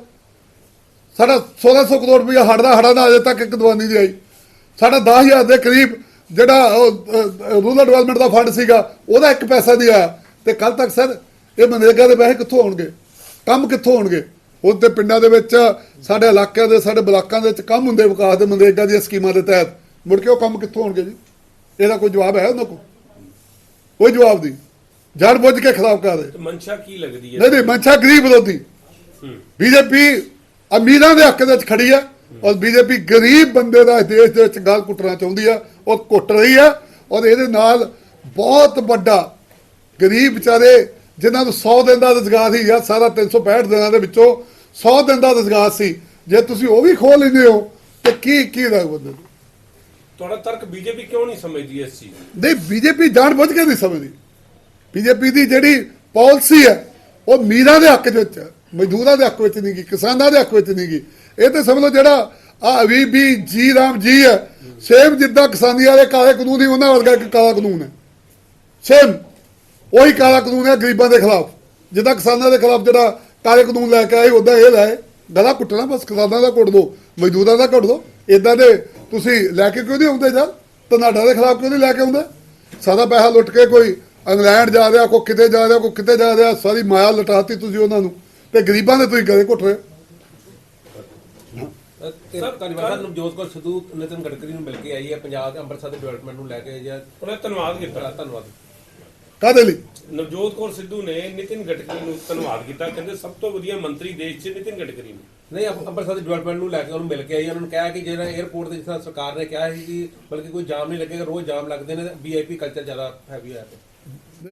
ਸਾਡਾ 1600 ਕਰੋੜ ਰੁਪਇਆ ਹੜਦਾ ਹੜਾ ਦਾ ਅਜੇ ਤੱਕ ਇੱਕ ਦਵਾਨੀ ਦੀ ਆਈ। ਸਾਡਾ 10000 ਦੇ ਕਰੀਬ ਜਿਹੜਾ ਰੂਰਲ ਡਿਵੈਲਪਮੈਂਟ ਦਾ ਫੰਡ ਸੀਗਾ, ਉਹਦਾ ਇੱਕ ਪੈਸਾ ਨਹੀਂ ਆਇਆ। ਤੇ ਕੱਲ ਤੱਕ ਸਰ ਇਹ ਮਨਰੇਗਾ ਦੇ ਪੈਸੇ ਕਿੱਥੋਂ ਆਉਣਗੇ? ਕੰਮ ਕਿੱਥੋਂ ਹੋਣਗੇ ਉਹ ਤੇ ਪਿੰਡਾਂ ਦੇ ਵਿੱਚ ਸਾਡੇ ਇਲਾਕਿਆਂ ਦੇ ਸਾਡੇ ਬਲਾਕਾਂ ਦੇ ਵਿੱਚ ਕੰਮ ਹੁੰਦੇ ਵਿਕਾਸ ਦੇ ਮਨਰੇਗਾ ਦੀਆਂ ਸਕੀਮਾਂ ਦੇ ਤਹਿਤ। ਮੁੜ ਕੇ ਉਹ ਕੰਮ ਕਿੱਥੋਂ ਹੋਣਗੇ ਜੀ? ਇਹਦਾ ਕੋਈ ਜਵਾਬ ਹੈ ਉਹਨਾਂ ਕੋਲ? ਕੋਈ ਜਵਾਬ ਨਹੀਂ। ਜੜ ਬੁੱਝ ਕੇ ਖਰਾਬ ਕਰ ਰਹੇ। ਮਨਸ਼ਾ ਕੀ ਲੱਗਦੀ ਹੈ? ਨਹੀਂ ਨਹੀਂ ਮਨਸ਼ਾ ਗਰੀਬ ਵਿਰੋਧੀ। ਬੀਜੇਪੀ ਅਮੀਰਾਂ ਦੇ ਹੱਕ ਦੇ ਵਿੱਚ ਖੜੀ ਹੈ ਔਰ ਬੀਜੇਪੀ ਗਰੀਬ ਬੰਦੇ ਦਾ ਇਸ ਦੇਸ਼ ਦੇ ਵਿੱਚ ਗਾਲ ਕੁੱਟਣਾ ਚਾਹੁੰਦੀ ਆ ਉਹ ਕੁੱਟ ਰਹੀ ਆ ਔਰ ਇਹਦੇ ਨਾਲ ਬਹੁਤ ਵੱਡਾ ਗਰੀਬ ਵਿਚਾਰੇ ਜਿਨ੍ਹਾਂ ਨੂੰ 100 ਦਿਨ ਦਾ ਰੁਜ਼ਗਾਰ ਸੀ ਜਾਂ ਸਾਰਾ 365 ਦਿਨਾਂ ਦੇ ਵਿੱਚੋਂ 100 ਦਿਨ ਦਾ ਰੁਜ਼ਗਾਰ ਸੀ ਜੇ ਤੁਸੀਂ ਉਹ ਵੀ ਖੋਲ ਲੈਂਦੇ ਹੋ ਤੇ ਕੀ ਕੀ ਦਾ ਬੰਦੇ? ਤੁਹਾਡਾ ਤਰਕ ਬੀਜੇਪੀ ਕਿਉਂ ਨਹੀਂ ਸਮਝਦੀ ਇਸ ਚੀਜ਼? ਨੂੰ ਨਹੀਂ ਬੀਜੇਪੀ ਜਾਣ ਬੁੱਝ ਕੇ ਨਹੀਂ ਸਮਝਦੀ। ਬੀਜੇਪੀ ਦੀ ਜਿਹੜੀ ਪਾਲਿਸੀ ਹੈ ਉਹ ਮੀਰਾਂ ਦੇ ਹੱਕ ਵਿੱਚ ਹੈ ਮਜ਼ਦੂਰਾਂ ਦੇ ਹੱਕ ਵਿੱਚ ਨਹੀਂ ਗੀ ਕਿਸਾਨਾਂ ਦੇ ਹੱਕ ਵਿੱਚ ਨਹੀਂ ਗੀ ਇਹ ਤੇ ਸਮਝ ਲਓ ਜਿਹੜਾ ਆ ਵੀ ਵੀ ਜੀ ਰਾਮ ਜੀ ਹੈ ਸੇਮ ਜਿੱਦਾਂ ਕਿਸਾਨੀ ਵਾਲੇ ਕਾਲੇ ਕਾਨੂੰਨ ਹੀ ਉਹਨਾਂ ਵਰਗਾ ਇੱਕ ਕਾਲਾ ਕਾਨੂੰਨ ਹੈ। ਸੇਮ। ਉਹੀ ਕਾਲਾ ਕਾਨੂੰਨ ਹੈ ਗਰੀਬਾਂ ਦੇ ਖਿਲਾਫ। ਜਿੱਦਾਂ ਕਿਸਾਨਾਂ ਦੇ ਖਿਲਾਫ ਜਿਹੜਾ ਕਾਲੇ ਕਾਨੂੰਨ ਲੈ ਕੇ ਆਏ ਉਦਾਂ ਇਹ ਲੈ। ਗਲਾ ਕੁੱਟਣਾ ਬਸ ਕਿਸਾਨਾਂ ਦਾ ਕੁੱਟ ਦੋ ਮਜ਼ਦੂਰਾਂ ਦਾ ਕੁੱਟ ਦੋ। ਇਦਾਂ ਦੇ ਤੁਸੀਂ ਲੈ ਕੇ ਕਿਉਂ ਨਹੀਂ ਆਉਂਦੇ ਯਾਰ ਤਨਾਡਾ ਦੇ ਖਿਲਾਫ ਕਿਉਂ ਨਹੀਂ ਲੈ ਕੇ ਆਉਂਦੇ? ਸਾਰਾ ਪੈਸਾ ਲੁੱਟ ਕੇ ਕੋਈ ਇੰਗਲੈਂਡ ਜਾ ਰਿਹਾ ਕੋਈ ਕਿਤੇ ਜਾ ਰਿਹਾ ਕੋਈ ਕਿਤੇ ਜਾ ਰਿਹਾ ਸਾਰੀ ਮਾਇਆ ਲਟਾਤੀ ਤੁਸੀਂ ਉਹਨਾਂ ਨੂੰ। ਤੇ ਗਰੀਬਾਂ ਦੇ ਤੁਸੀਂ ਗਲੇ ਘੁੱਟ ਰਹੇ ਹੋ। ਤੇ ਧੰਨਵਾਦ। ਸਰ ਨਵਜੋਤ ਕੌਰ ਸਿੱਧੂ ਨਿਤਿਨ ਗਡਕਰੀ ਨੂੰ ਮਿਲ ਕੇ ਆਈ ਹੈ ਪੰਜਾਬ ਦੇ ਅੰਮ੍ਰਿਤਸਰ ਦੇ ਡਿਵੈਲਪਮੈਂਟ ਨੂੰ ਲੈ ਕੇ ਜਾਂ ਉਹਨੇ ਧੰਨਵਾਦ ਕੀਤਾ। ਧੰਨਵਾਦ। ਕਾਹਦੇ ਲਈ? ਨਵਜੋਤ ਕੌਰ ਸਿੱਧੂ ਨੇ ਨਿਤਿਨ ਗਡਕਰੀ ਨੂੰ ਧੰਨਵਾਦ ਕੀਤਾ। ਕਹਿੰਦੇ ਸਭ ਤੋਂ ਵਧੀਆ ਮੰਤਰੀ ਦੇਸ਼ 'ਚ ਨਿਤਿਨ ਗਡਕਰੀ ਨੇ। ਨਹੀਂ ਅੰਮ- ਅੰਮ੍ਰਿਤਸਰ ਦੇ ਡਿਵੈਲਪਮੈਂਟ ਨੂੰ ਲੈ ਕੇ ਉਹਨੂੰ ਮਿਲ ਕੇ ਆਈ। ਉਹਨਾਂ ਨੂੰ ਕਿਹਾ ਕਿ ਜਿਹੜਾ 에어ਪੋਰਟ ਤੇ ਜਿਸ ਤਰ੍ਹਾਂ ਸਰਕਾਰ ਨੇ ਕਿਹਾ ਸੀ ਕਿ ਬਲਕਿ ਕੋਈ ਜਾਮ ਨਹੀਂ ਲੱਗੇਗਾ ਰੋਜ਼ ਜਾਮ ਲੱਗਦੇ ਨੇ ਵੀਆਈਪੀ ਕਲਚਰ ਜ਼ਿਆਦਾ ਹੈਵੀ ਹੋਇਆ ਪਿਆ